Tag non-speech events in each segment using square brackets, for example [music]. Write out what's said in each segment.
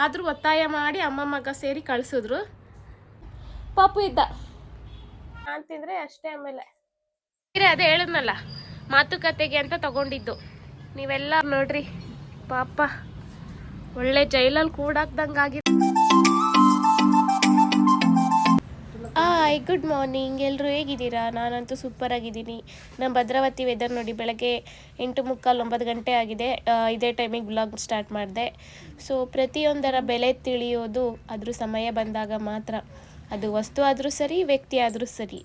ಆದರೂ ಒತ್ತಾಯ ಮಾಡಿ ಅಮ್ಮ ಮಗ ಸೇರಿ ಕಳಿಸಿದ್ರು. ಪಾಪು ಇದ್ದ. ಅಂತಿದ್ರೆ ತಿಂದರೆ ಅಷ್ಟೇ ಆಮೇಲೆ. ಅದೇ ಹೇಳಿದ್ನಲ್ಲ, ಮಾತುಕತೆಗೆ ಅಂತ ತಗೊಂಡಿದ್ದು. ನೀವೆಲ್ಲ ನೋಡ್ರಿ, ಪಾಪ, ಒಳ್ಳೆ ಜೈಲಲ್ಲಿ ಕೂಡಾಕ್ದಂಗೆ ಆಗಿದೆ ಗುಡ್ ಮಾರ್ನಿಂಗ್ ಎಲ್ಲರೂ ಹೇಗಿದ್ದೀರಾ? ನಾನಂತೂ ಸೂಪರ್ ಆಗಿದ್ದೀನಿ. ನಮ್ಮ ಭದ್ರಾವತಿ ವೆದರ್ ನೋಡಿ ಬೆಳಗ್ಗೆ ಎಂಟು ಮುಕ್ಕಾಲು ಒಂಬತ್ತು ಗಂಟೆ ಆಗಿದೆ. ಇದೇ ಟೈಮಿಗೆ ಬ್ಲಾಗ್ ಸ್ಟಾರ್ಟ್ ಮಾಡಿದೆ. ಸೊ ಪ್ರತಿಯೊಂದರ ಬೆಲೆ ತಿಳಿಯೋದು ಅದ್ರ ಸಮಯ ಬಂದಾಗ ಮಾತ್ರ. ಅದು ವಸ್ತು ಆದರೂ ಸರಿ, ವ್ಯಕ್ತಿ ಆದರೂ ಸರಿ.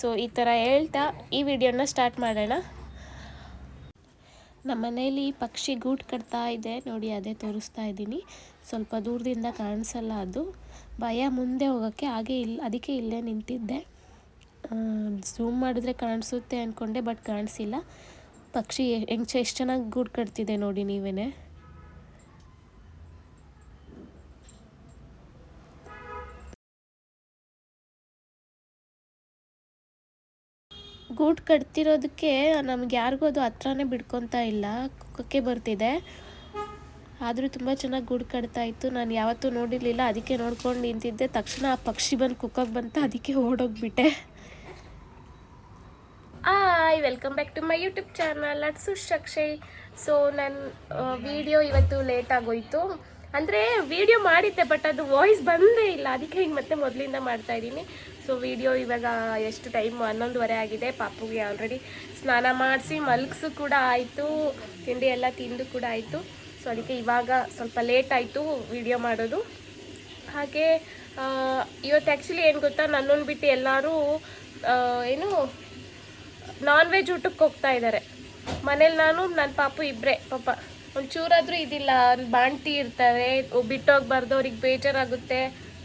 ಸೊ ಈ ಥರ ಹೇಳ್ತಾ ಈ ವಿಡಿಯೋನ ಸ್ಟಾರ್ಟ್ ಮಾಡೋಣ. ನಮ್ಮ ಮನೇಲಿ ಪಕ್ಷಿ ಗೂಡು ಕಟ್ತಾ ಇದೆ. ನೋಡಿ, ಅದೇ ತೋರಿಸ್ತಾ ಇದ್ದೀನಿ. ಸ್ವಲ್ಪ ದೂರದಿಂದ ಕಾಣಿಸಲ್ಲ ಅದು. ಭಯ ಮುಂದೆ ಹೋಗೋಕ್ಕೆ ಹಾಗೆ ಇಲ್ಲ ಅದಕ್ಕೆ ಇಲ್ಲೇ ನಿಂತಿದ್ದೆ. ಝೂಮ್ ಮಾಡಿದ್ರೆ ಕಾಣಿಸುತ್ತೆ ಅಂದ್ಕೊಂಡೆ ಬಟ್ ಕಾಣಿಸಿಲ್ಲ. ಪಕ್ಷಿ ಹೆಂಗೆ ಎಷ್ಟು ಚೆನ್ನಾಗಿ ಗೂಡು ಕಟ್ತಿದೆ ನೋಡಿ ನೀವೇ ಗೂಡು ಕಟ್ತಿರೋದಕ್ಕೆ ನಮ್ಗೆ ಯಾರಿಗೂ ಅದು ಹತ್ರನೇ ಬಿಡ್ಕೊತಾ ಇಲ್ಲ. ಕುಕ್ಕಕ್ಕೆ ಬರ್ತಿದೆ. ಆದರೂ ತುಂಬ ಚೆನ್ನಾಗಿ ಗೂಡು ಕಟ್ತಾ ಇತ್ತು. ನಾನು ಯಾವತ್ತೂ ನೋಡಿರಲಿಲ್ಲ. ಅದಕ್ಕೆ ನೋಡ್ಕೊಂಡು ನಿಂತಿದ್ದೆ. ತಕ್ಷಣ ಆ ಪಕ್ಷಿ ಬಂದು ಕುಕ್ಕಕ್ಕೆ ಬಂತ. ಅದಕ್ಕೆ ಓಡೋಗ್ಬಿಟ್ಟೆ. Hi welcome back to my YouTube channel it's Akshay so ನನ್ನ ವಿಡಿಯೋ ಇವತ್ತು ಲೇಟ್ ಆಗೋಯ್ತು. ಅಂದರೆ ವಿಡಿಯೋ ಮಾಡಿದ್ದೆ ಬಟ್ ಅದು ವಾಯ್ಸ್ ಬಂದೇ ಇಲ್ಲ. ಅದಕ್ಕೆ ಹಿಂಗೆ ಮತ್ತೆ ಮೊದಲಿಂದ ಮಾಡ್ತಾ ಇದ್ದೀನಿ. ಸೊ ವಿಡಿಯೋ ಇವಾಗ ಎಷ್ಟು ಟೈಮ್ ಹನ್ನೊಂದುವರೆ ಆಗಿದೆ. ಪಾಪುಗೆ ಆಲ್ರೆಡಿ ಸ್ನಾನ ಮಾಡಿಸಿ ಮಲಗಿಸು ಕೂಡ ಆಯಿತು. ತಿಂಡಿ ಎಲ್ಲ ತಿಂದು ಕೂಡ ಆಯಿತು. ಸೊ ಅದಕ್ಕೆ ಇವಾಗ ಸ್ವಲ್ಪ ಲೇಟ್ ಆಯಿತು ವಿಡಿಯೋ ಮಾಡೋದು. ಹಾಗೆ ಇವತ್ತು ಆ್ಯಕ್ಚುಲಿ ಏನು ಗೊತ್ತಾ, ನನ್ನನ್ನು ಬಿಟ್ಟು ಎಲ್ಲರೂ ಏನು ನಾನ್ ವೆಜ್ ಊಟಕ್ಕೆ ಹೋಗ್ತಾ ಇದ್ದಾರೆ ಮನೇಲಿ ನಾನು ನನ್ನ ಪಾಪು ಇಬ್ಬರೇ ಪಾಪ. ಒಂಚೂರಾದರೂ ಇದಿಲ್ಲ ಬಾಣ್ತಿ ಇರ್ತಾರೆ, ಬಿಟ್ಟೋಗ್ಬಾರ್ದು, ಅವ್ರಿಗೆ ಬೇಜಾರಾಗುತ್ತೆ.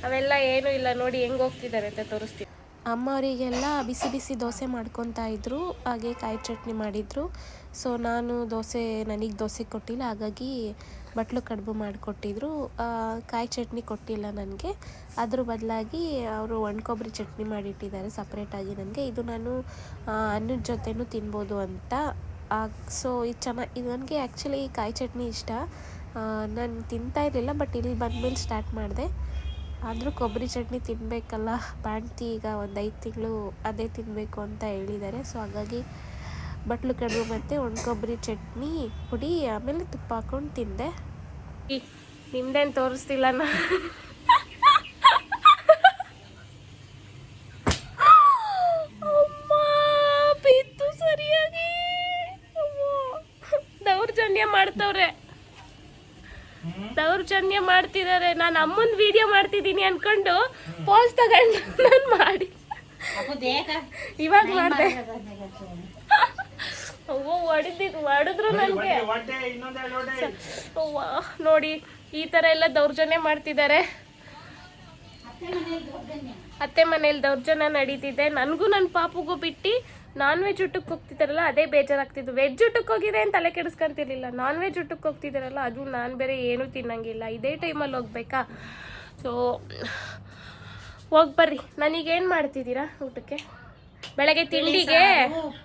ಅವೆಲ್ಲ ಏನೂ ಇಲ್ಲ, ನೋಡಿ ಹೆಂಗೆ ಹೋಗ್ತಿದ್ದಾರೆ ಅಂತ ತೋರಿಸ್ತೀನಿ. ಅಮ್ಮ ಅವರಿಗೆಲ್ಲ ಬಿಸಿ ಬಿಸಿ ದೋಸೆ ಮಾಡ್ಕೊತಾ ಇದ್ದರು ಹಾಗೆ ಕಾಯಿ ಚಟ್ನಿ ಮಾಡಿದರು. ಸೊ ನಾನು ದೋಸೆ, ನನಗೆ ದೋಸೆ ಕೊಟ್ಟಿಲ್ಲ, ಹಾಗಾಗಿ ಬಟ್ಲು ಕಡುಬು ಮಾಡಿಕೊಟ್ಟಿದ್ರು. ಕಾಯಿ ಚಟ್ನಿ ಕೊಟ್ಟಿಲ್ಲ ನನಗೆ. ಅದ್ರ ಬದಲಾಗಿ ಅವರು ಒಣಕೊಬ್ಬರಿ ಚಟ್ನಿ ಮಾಡಿಟ್ಟಿದ್ದಾರೆ ಸಪ್ರೇಟಾಗಿ ನನಗೆ. ಇದು ನಾನು ಅನ್ನದ ಜೊತೆನೂ ತಿನ್ಬೋದು ಅಂತ. ಸೊ ಇದು ಚೆನ್ನಾಗಿ, ಇದು ನನಗೆ ಆ್ಯಕ್ಚುಲಿ ಕಾಯಿ ಚಟ್ನಿ ಇಷ್ಟ. ನಾನು ತಿಂತಾ ಇರಲಿಲ್ಲ ಬಟ್ ಇಲ್ಲಿ ಬಂದ ಮೇಲೆ ಸ್ಟಾರ್ಟ್ ಮಾಡಿದೆ. ಆದರೂ ಕೊಬ್ಬರಿ ಚಟ್ನಿ ತಿನ್ನಬೇಕಲ್ಲ ಬಾಣ್ತಿ ಈಗ ಒಂದು ಐದು ತಿಂಗಳು ಅದೇ ತಿನ್ನಬೇಕು ಅಂತ ಹೇಳಿದ್ದಾರೆ ಸೊ ಹಾಗಾಗಿ ಬಟ್ಲು ಕಡುಬು ಮತ್ತು ಒಣಕೊಬ್ಬರಿ ಚಟ್ನಿ ಪುಡಿ, ಆಮೇಲೆ ತುಪ್ಪ ಹಾಕೊಂಡು ತಿಂದೆ. ನಿಮ್ದೇನು ತೋರಿಸ್ತಿಲ್ಲ ನಾ. ದೌರ್ಜನ್ಯ ಮಾಡ್ತಿದ್ದಾರೆ ನಾನು ಅಮ್ಮನ ವಿಡಿಯೋ ಮಾಡ್ತಿದ್ದೀನಿ ಅನ್ಕೊಂಡು ಪೋಸ್ ತಗೊಂಡು ನಾನು ಮಾಡಿ. ಇವಾಗ ಮಾಡಿದೆ. ಅವ್ವ ಹೊಡೆದಿದ್ದು ಹೊಡೆದ್ರು ನನಗೆ. ನೋಡಿ ಈ ಥರ ಎಲ್ಲ ದೌರ್ಜನ್ಯ ಮಾಡ್ತಿದ್ದಾರೆ ಅತ್ತೆ ಮನೇಲಿ ದೌರ್ಜನ್ಯ ನಡೀತಿದೆ. ನನಗೂ ನನ್ನ ಪಾಪುಗೂ ಬಿಟ್ಟು ನಾನ್ ವೆಜ್ ಊಟಕ್ಕೆ ಹೋಗ್ತಿದ್ದಾರಲ್ಲ ಅದೇ ಬೇಜಾರಾಗ್ತಿದ್ದು. ವೆಜ್ ಊಟಕ್ಕೆ ಹೋಗಿದೆ ಅಂತ ತಲೆ ಕೆಡಿಸ್ಕೊಂತಿರ್ಲಿಲ್ಲ. ನಾನ್ ವೆಜ್ ಊಟಕ್ಕೆ ಹೋಗ್ತಿದ್ದಾರಲ್ಲ ಅದು ನಾನು ಬೇರೆ ಏನೂ ತಿನ್ನಂಗಿಲ್ಲ. ಇದೇ ಟೈಮಲ್ಲಿ ಹೋಗ್ಬೇಕಾ? ಸೊ ಹೋಗಿ ಬರ್ರಿ ನನಗೇನು ಮಾಡ್ತಿದ್ದೀರಾ ಊಟಕ್ಕೆ? ಬೆಳಗ್ಗೆ ತಿಂಡಿಗೆ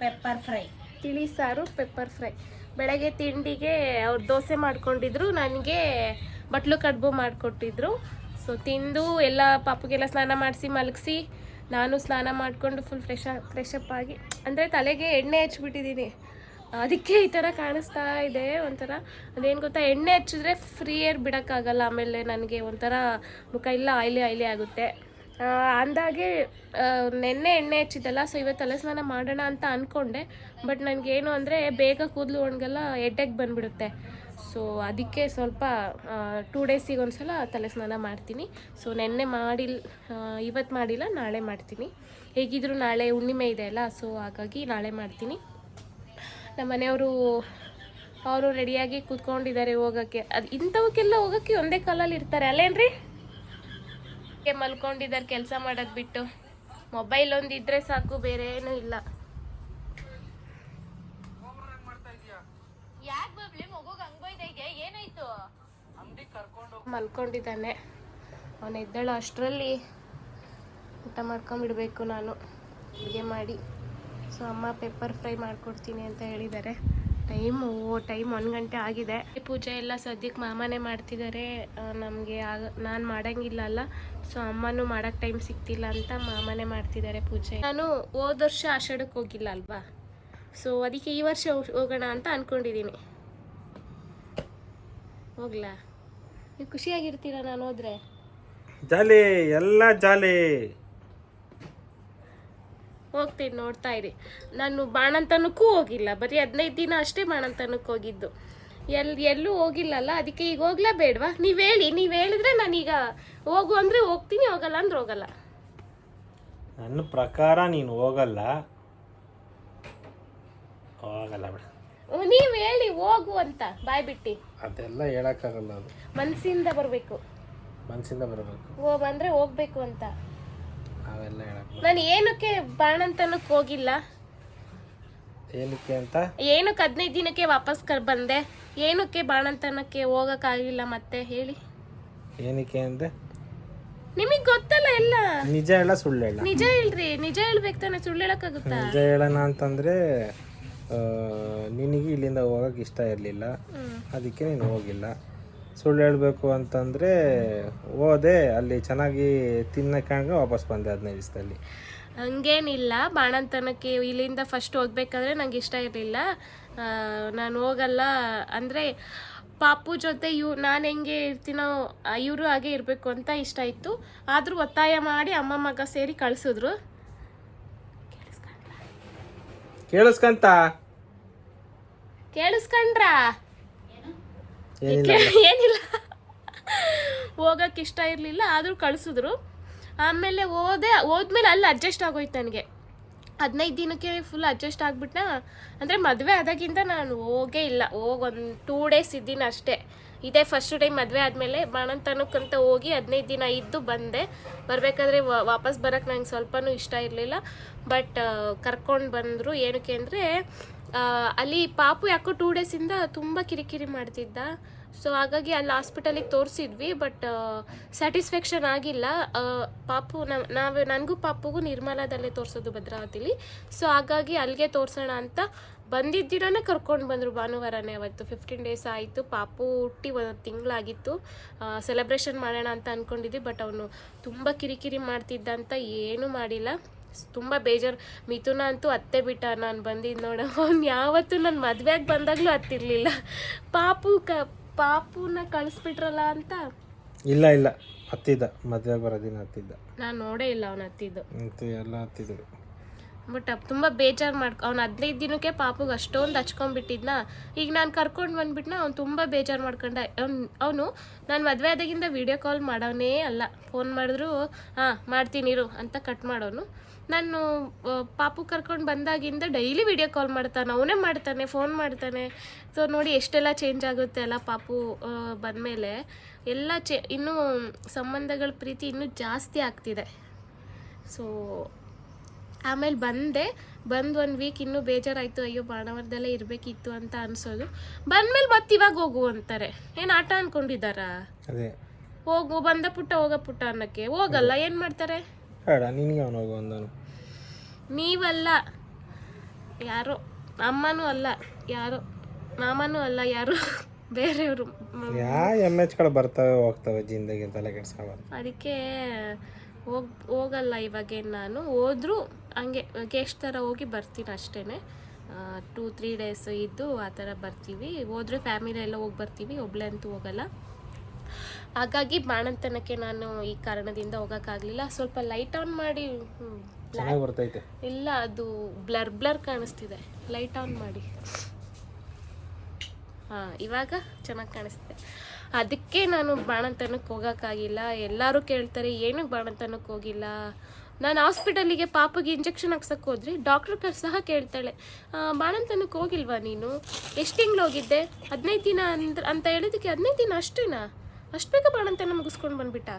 ಪೆಪ್ಪರ್ ಫ್ರೈ ತಿಳಿ ಸಾರು ಪೆಪ್ಪರ್ ಫ್ರೈ ಬೆಳಗ್ಗೆ ತಿಂಡಿಗೆ ಅವ್ರು ದೋಸೆ ಮಾಡ್ಕೊಂಡಿದ್ರು ನನಗೆ ಬಟ್ಲು ಕಡುಬು ಮಾಡಿಕೊಟ್ಟಿದ್ರು. ಸೊ ತಿಂದು ಎಲ್ಲ ಪಾಪಗೆಲ್ಲ ಸ್ನಾನ ಮಾಡಿಸಿ ಮಲಗಿಸಿ ನಾನು ಸ್ನಾನ ಮಾಡಿಕೊಂಡು ಫುಲ್ ಫ್ರೆಶ್ ಫ್ರೆಶ್ ಅಪ್ ಆಗಿ, ಅಂದರೆ ತಲೆಗೆ ಎಣ್ಣೆ ಹಚ್ಬಿಟ್ಟಿದ್ದೀನಿ ಅದಕ್ಕೆ ಈ ಥರ ಕಾಣಿಸ್ತಾ ಇದೆ ಒಂಥರ, ಅದೇನು ಗೊತ್ತಾ, ಎಣ್ಣೆ ಹಚ್ಚಿದ್ರೆ ಫ್ರೀ ಏರ್ ಬಿಡೋಕ್ಕಾಗಲ್ಲ, ಆಮೇಲೆ ನನಗೆ ಒಂಥರ ಮುಖ ಇಲ್ಲ ಆಯ್ಲಿ ಆಯ್ಲಿ ಆಗುತ್ತೆ. ಅಂದಾಗೆ ನೆನ್ನೆ ಎಣ್ಣೆ ಹಚ್ಚಿದ್ದಲ್ಲ ಸೊ ಇವತ್ತು ತಲೆ ಸ್ನಾನ ಮಾಡೋಣ ಅಂತ ಅಂದ್ಕೊಂಡೆ ಬಟ್ ನನಗೇನು ಅಂದರೆ ಬೇಗ ಕೂದಲು ಒಣಗಲ್ಲ ಎಡ್ಡೆಗೆ ಬಂದುಬಿಡುತ್ತೆ. ಸೊ ಅದಕ್ಕೆ ಸ್ವಲ್ಪ ಟೂ ಡೇಸಿಗೆ ಒಂದ್ಸಲ ತಲೆ ಸ್ನಾನ ಮಾಡ್ತೀನಿ. ಸೊ ನೆನ್ನೆ ಮಾಡಿಲ್ ಇವತ್ತು ಮಾಡಿಲ್ಲ, ನಾಳೆ ಮಾಡ್ತೀನಿ. ಹೇಗಿದ್ರು ನಾಳೆ ಹುಣ್ಣಿಮೆ ಇದೆ ಅಲ್ಲ ಸೊ ಹಾಗಾಗಿ ನಾಳೆ ಮಾಡ್ತೀನಿ. ನಮ್ಮ ಮನೆಯವರು, ಅವರು ರೆಡಿಯಾಗಿ ಕೂತ್ಕೊಂಡಿದ್ದಾರೆ ಹೋಗೋಕ್ಕೆ. ಅದು, ಇಂಥವಕ್ಕೆಲ್ಲ ಹೋಗೋಕ್ಕೆ ಒಂದೇ ಕಾಲಲ್ಲಿ ಇರ್ತಾರೆ ಅಲ್ಲೇನ್ರಿ ಮಲ್ಕೊಂಡಿದ್ದಾರೆ, ಕೆಲಸ ಮಾಡೋದು ಬಿಟ್ಟು. ಮೊಬೈಲ್ ಒಂದು ಇದ್ದರೆ ಸಾಕು ಬೇರೆ ಏನೂ ಇಲ್ಲ. ಮಲ್ಕೊಂಡಿದ್ದಾನೆ. ಅವನ ಎದ್ದೇಳೋ, ಅಷ್ಟರಲ್ಲಿ ಊಟ ಮಾಡ್ಕೊಂಬಿಡ್ಬೇಕು ನಾನು. ಅಡುಗೆ ಮಾಡಿ. ಸೊ, ಅಮ್ಮ ಪೆಪ್ಪರ್ ಫ್ರೈ ಮಾಡಿಕೊಡ್ತೀನಿ ಅಂತ ಹೇಳಿದ್ದಾರೆ. ಟೈಮ್ ಟೈಮ್ ಒಂದು ಗಂಟೆ ಆಗಿದೆ. ಪೂಜೆ ಎಲ್ಲ ಸದ್ಯಕ್ಕೆ ಮಾಮನೇ ಮಾಡ್ತಿದ್ದಾರೆ. ನಮಗೆ ಆಗ, ನಾನು ಮಾಡಂಗಿಲ್ಲ ಅಲ್ಲ. ಸೊ, ಅಮ್ಮನೂ ಮಾಡೋಕ್ಕೆ ಟೈಮ್ ಸಿಗ್ತಿಲ್ಲ ಅಂತ ಮಾಮನೇ ಮಾಡ್ತಿದ್ದಾರೆ ಪೂಜೆ. ನಾನು ಹೋದ ವರ್ಷ ಆಷಾಢಕ್ಕೆ ಹೋಗಿಲ್ಲ ಅಲ್ವಾ? ಸೊ, ಅದಕ್ಕೆ ಈ ವರ್ಷ ಹೋಗ್- ಹೋಗೋಣ ಅಂತ ಅಂದ್ಕೊಂಡಿದ್ದೀನಿ ಹೋಗ್ಲಾ? ನೀವು ಖುಷಿಯಾಗಿರ್ತೀರಾ ನಾನು ಹೋದ್ರೆ? ಜಾಲಿ ಎಲ್ಲ ಜಾಲಿ. ಹೋಗ್ತೀನಿ ನೋಡ್ತಾ ಇರಿ. ನಾನು ಬಾಣಂತನಕ್ಕೂ ಹೋಗಿಲ್ಲ. ಬರೀ ಹದಿನೈದು ದಿನ ಅಷ್ಟೇ ಬಾಣಂತನಕ್ಕೆ ಹೋಗಿದ್ದು. ಎಲ್ಲಿ ಎಲ್ಲೂ ಹೋಗಿಲ್ಲಲ್ಲ ಅದಕ್ಕೆ ಈಗ ಹೋಗ್ಲಾ ಬೇಡವಾ ನೀವು ಹೇಳಿ ನೀವು ಹೇಳಿದ್ರೆ ನಾನೀಗ ಹೋಗು ಅಂದರೆ ಹೋಗ್ತೀನಿ ಹೋಗಲ್ಲ ಅಂದ್ರೆ ಹೋಗಲ್ಲ. ನನ್ನ ಪ್ರಕಾರ ನೀನು ಹೋಗಲ್ಲ. ಹೋಗಲ್ಲ ಬಿಡ. ನೀವು ಹೇಳಿ ಹೋಗು ಅಂತ. ಬಾಯ್ ಬಿಟ್ಟಿ. ಅದೆಲ್ಲ ಹೇಳಕ್ಕಾಗಲ್ಲ ಅದು. ಮನಸ್ಸಿಂದ ಬರ್ಬೇಕು. ಮನಸ್ಸಿಂದ ಬರಬೇಕು. ಓ ಬಂದ್ರೆ ಹೋಗ್ಬೇಕು ಅಂತ. ಅವೆಲ್ಲ ಹೇಳಕ್ ನಾನು ಏನಕ್ಕೆ ಬಾಣಂತನಕ್ಕೆ ಹೋಗಿಲ್ಲ? ಏನಕ್ಕೆ ಅಂತ? ಏನಕ್ಕೆ ಹದಿನೈದು ದಿನಕ್ಕೆ ವಾಪಸ್ ಕರ್ ಬಂದೆ? ಏನಕ್ಕೆ ಬಾಣಂತನಕ್ಕೆ ಹೋಗೋಕ್ಕಾಗಿಲ್ಲ ಮತ್ತೆ? ಹೇಳಿ. ಏನಕ್ಕೆ ಅಂದ್ರೆ ನಿಮಗ್ ಗೊತ್ತಲ್ಲ ಎಲ್ಲ. ನಿಜ ಹೇಳ ಸುಳ್ಳು ಹೇಳ. ನಿಜ ಹೇಳ್ರಿ. ನಿಜ ಹೇಳ್ಬೇಕು ತಾನೆ. ಸುಳ್ಳು ಹೇಳಕ್ಕಾಗುತ್ತಾ? ನಿಜ ಹೇಳೋಣ ಅಂತಂದ್ರೆ ನಿನಗೆ ಇಲ್ಲಿಂದ ಹೋಗೋಕೆ ಇಷ್ಟ ಇರಲಿಲ್ಲ. ಅದಕ್ಕೆ ನೀನು ಹೋಗಿಲ್ಲ. ಸುಳ್ಳು ಹೇಳಬೇಕು ಅಂತಂದರೆ ಹೋದೆ ಅಲ್ಲಿ ಚೆನ್ನಾಗಿ ತಿನ್ನಕ್ಕಂಗೆ ವಾಪಸ್ ಬಂದೆ ಹದಿನೈದು ದಿವಸದಲ್ಲಿ. ಹಂಗೇನಿಲ್ಲ ಬಾಣಂತನಕ್ಕೆ ಇಲ್ಲಿಂದ ಫಸ್ಟ್ ಹೋಗ್ಬೇಕಾದ್ರೆ ನಂಗೆ ಇಷ್ಟ ಇರಲಿಲ್ಲ. ನಾನು ಹೋಗಲ್ಲ ಅಂದರೆ ಪಾಪು ಜೊತೆ ಇವ್ ನಾನು ಹೆಂಗೆ ಇರ್ತೀನೋ ಇವರು ಹಾಗೆ ಇರಬೇಕು ಅಂತ ಇಷ್ಟ ಇತ್ತು. ಆದರೂ ಒತ್ತಾಯ ಮಾಡಿ ಅಮ್ಮ ಮಗ ಸೇರಿ ಕಳಿಸಿದ್ರು. ಕೇಳಿಸ್ಕಂತ? ಕೇಳಿಸ್ಕೊಂಡ್ರಾ? ಏನಿಲ್ಲ. ಹೋಗಕ್ ಹೋಗಕ್ಕೆ ಇಷ್ಟ ಇರಲಿಲ್ಲ ಆದರೂ ಕಳಿಸಿದ್ರು. ಆಮೇಲೆ ಓದೆ ಹೋದ್ಮೇಲೆ ಅಲ್ಲಿ ಅಡ್ಜಸ್ಟ್ ಆಗೋಯ್ತು ನನಗೆ. ಹದಿನೈದು ದಿನಕ್ಕೆ ಫುಲ್ ಅಡ್ಜಸ್ಟ್ ಆಗಿಬಿಟ್ನ? ಅಂದರೆ ಮದುವೆ ಆದಾಗಿಂದ ನಾನು ಹೋಗೇ ಇಲ್ಲ. ಹೋಗಿ ಒಂದು ಟೂ ಡೇಸ್ ಇದ್ದೀನಿ ಅಷ್ಟೇ. ಇದೇ ಫಸ್ಟ್ ಟೈಮ್ ಮದುವೆ ಆದಮೇಲೆ ಬಾಣಂತನಕ್ಕಂತ ಹೋಗಿ ಹದಿನೈದು ದಿನ ಇದ್ದು ಬಂದೆ. ಬರಬೇಕಾದ್ರೆ ವಾಪಸ್ ಬರೋಕ್ಕೆ ನಂಗೆ ಸ್ವಲ್ಪನೂ ಇಷ್ಟ ಇರಲಿಲ್ಲ. ಬಟ್ ಕರ್ಕೊಂಡು ಬಂದರು. ಏನಕ್ಕೆ ಅಂದರೆ ಅಲ್ಲಿ ಪಾಪು ಯಾಕೋ ಟೂ ಡೇಸಿಂದ ತುಂಬ ಕಿರಿಕಿರಿ ಮಾಡ್ತಿದ್ದ. ಸೊ ಹಾಗಾಗಿ ಅಲ್ಲಿ ಹಾಸ್ಪಿಟಲಿಗೆ ತೋರಿಸಿದ್ವಿ ಬಟ್ ಸ್ಯಾಟಿಸ್ಫ್ಯಾಕ್ಷನ್ ಆಗಿಲ್ಲ. ಪಾಪು ನಾವು, ನನಗೂ ಪಾಪುಗೂ ನಿರ್ಮಲಾದಲ್ಲೇ ತೋರಿಸೋದು ಭದ್ರಾವತಿಲಿ. ಸೊ ಹಾಗಾಗಿ ಅಲ್ಲಿಗೆ ತೋರಿಸೋಣ ಅಂತ ಬಂದಿದ್ದಿರೋನೇ ಕರ್ಕೊಂಡು ಬಂದರು ಭಾನುವಾರನೇ ಅವತ್ತು. ಫಿಫ್ಟೀನ್ ಡೇಸ್ ಆಯಿತು, ಪಾಪು ಹುಟ್ಟಿ ಒಂದು ತಿಂಗಳಾಗಿತ್ತು. ಸೆಲೆಬ್ರೇಷನ್ ಮಾಡೋಣ ಅಂತ ಅಂದ್ಕೊಂಡಿದ್ವಿ ಬಟ್ ಅವನು ತುಂಬ ಕಿರಿಕಿರಿ ಮಾಡ್ತಿದ್ದ ಅಂತ ಏನೂ ಮಾಡಿಲ್ಲ. ತುಂಬ ಬೇಜಾರು. ಮಿಥುನ ಅಂತೂ ಅತ್ತೆ ಬಿಟ್ಟ, ನಾನು ಬಂದಿದ್ದು ನೋಡ. ಅವ್ನು ಯಾವತ್ತೂ ನನ್ನ ಮದುವೆಯಾಗಿ ಬಂದಾಗಲೂ ಹತ್ತಿರಲಿಲ್ಲ ಪಾಪು ಕ ಪಾಪುನ ಕಳಿಸ್ಬಿಟ್ರಲ್ಲ ಅಂತ? ಇಲ್ಲ ಇಲ್ಲ. ಹತ್ತಿದ್ದ. ಮದುವೆ ಬರೋದಿನ ಹತ್ತಿದ್ದ. ನಾನು ನೋಡೇ ಇಲ್ಲ ಅವನ ಹತ್ತಿದ್ದು. ಎಲ್ಲ ಹತ್ತಿದ್ರು ಬಟ್ ತುಂಬ ಬೇಜಾರು ಮಾಡ್ಕೊ ಅವ್ನು ಹದಿನೈದು ದಿನಕ್ಕೆ ಪಾಪುಗೆ ಅಷ್ಟೊಂದು ಹಚ್ಕೊಂಡ್ಬಿಟ್ಟಿದ್ನ. ಈಗ ನಾನು ಕರ್ಕೊಂಡು ಬಂದ್ಬಿಟ್ನ ಅವ್ನು ತುಂಬ ಬೇಜಾರು ಮಾಡ್ಕೊಂಡ ಅವ್ನು ಅವನು ನಾನು ಮದುವೆ ಆದಾಗಿಂದ ವೀಡಿಯೋ ಕಾಲ್ ಮಾಡೋನೇ ಅಲ್ಲ. ಫೋನ್ ಮಾಡಿದ್ರು, ಹಾಂ, ಮಾಡ್ತೀನಿ ಇರು ಅಂತ ಕಟ್ ಮಾಡೋನು. ನಾನು ಪಾಪು ಕರ್ಕೊಂಡು ಬಂದಾಗಿಂದ ಡೈಲಿ ವಿಡಿಯೋ ಕಾಲ್ ಮಾಡ್ತಾನೆ. ಅವನೇ ಮಾಡ್ತಾನೆ ಫೋನ್ ಮಾಡ್ತಾನೆ. ಸೊ ನೋಡಿ ಎಷ್ಟೆಲ್ಲ ಚೇಂಜ್ ಆಗುತ್ತೆ ಅಲ್ಲ ಪಾಪು ಬಂದಮೇಲೆ. ಎಲ್ಲ ಚೇ ಇನ್ನೂ ಸಂಬಂಧಗಳ ಪ್ರೀತಿ ಇನ್ನೂ ಜಾಸ್ತಿ ಆಗ್ತಿದೆ. ಸೊ ಆಮೇಲೆ ಬಂದೆ. ಬಂದು ಒಂದು ವೀಕ್ ಇನ್ನೂ ಬೇಜಾರಾಯಿತು ಅಯ್ಯೋ ಬಾಣವರದಲ್ಲೇ ಇರಬೇಕಿತ್ತು ಅಂತ ಅನಿಸೋದು. ಬಂದಮೇಲೆ ಮತ್ತೆ ಇವಾಗ ಹೋಗು ಅಂತಾರೆ. ಏನು ಆಟ ಅನ್ಕೊಂಡಿದ್ದಾರಾ? ಅದೇ. ಹೋಗು ಬಂದ ಪುಟ್ಟ ಹೋಗ ಪುಟ್ಟ ಅನ್ನಕ್ಕೆ. ಹೋಗಲ್ಲ ಏನು ಮಾಡ್ತಾರೆ? ನೀವಲ್ಲ. ಯಾರೋ. ಅಮ್ಮನೂ ಅಲ್ಲ ಯಾರೋ. ಮಾಮನೂ ಅಲ್ಲ ಯಾರು. [laughs] ಬೇರೆಯವರು. ಎಂ ಎಚ್ಗಳು ಬರ್ತವೆ ಹೋಗ್ತವೆ ಜಿಂದಗಿ ತಲೆ ಅದಕ್ಕೆ ಹೋಗ್ ಹೋಗಲ್ಲ ಇವಾಗೇನು ನಾನು. ಹೋದ್ರೂ ಹಂಗೆ ಗೆಸ್ಟ್ ಥರ ಹೋಗಿ ಬರ್ತೀನಿ ಅಷ್ಟೇ ಟೂ ತ್ರೀ ಡೇಸ್ ಇದ್ದು ಆ ಥರ ಬರ್ತೀವಿ. ಹೋದರೆ ಫ್ಯಾಮಿಲಿ ಎಲ್ಲ ಹೋಗಿ ಬರ್ತೀವಿ ಒಬ್ಳೆ ಅಂತೂ ಹೋಗಲ್ಲ. ಹಾಗಾಗಿ ಬಾಣಂತನಕ್ಕೆ ನಾನು ಈ ಕಾರಣದಿಂದ ಹೋಗೋಕ್ಕಾಗಲಿಲ್ಲ. ಸ್ವಲ್ಪ ಲೈಟ್ ಆನ್ ಮಾಡಿ ಇಲ್ಲ ಅದು ಬ್ಲರ್ ಬ್ಲರ್ ಕಾಣಿಸ್ತಿದೆ. ಲೈಟ್ ಆನ್ ಮಾಡಿ. ಹಾಂ ಇವಾಗ ಚೆನ್ನಾಗಿ ಕಾಣಿಸ್ತಿದೆ. ಅದಕ್ಕೆ ನಾನು ಬಾಣಂತನಕ್ಕೆ ಹೋಗೋಕ್ಕಾಗಿಲ್ಲ. ಎಲ್ಲರೂ ಕೇಳ್ತಾರೆ ಏನಕ್ಕೆ ಬಾಣಂತನಕ್ಕೆ ಹೋಗಿಲ್ಲ? ನಾನು ಹಾಸ್ಪಿಟಲಿಗೆ ಪಾಪಗೆ ಇಂಜೆಕ್ಷನ್ ಹಾಕ್ಸಕ್ಕೆ ಹೋದ್ರಿ ಡಾಕ್ಟ್ರ್ ಸಹ ಕೇಳ್ತಾಳೆ ಬಾಣಂತನಕ್ಕೆ ಹೋಗಿಲ್ವಾ ನೀನು? ಎಷ್ಟು ತಿಂಗಳು ಹೋಗಿದ್ದೆ? ಹದಿನೈದು ದಿನ ಅಂದ್ರ ಅಂತ ಹೇಳಿದಕ್ಕೆ ಹದಿನೈದು ದಿನ ಅಷ್ಟೇನಾ? ಅಷ್ಟು ಬೇಗ ಬಾಣಂತನ ಮುಗಿಸ್ಕೊಂಡು ಬಂದ್ಬಿಟ್ಟ?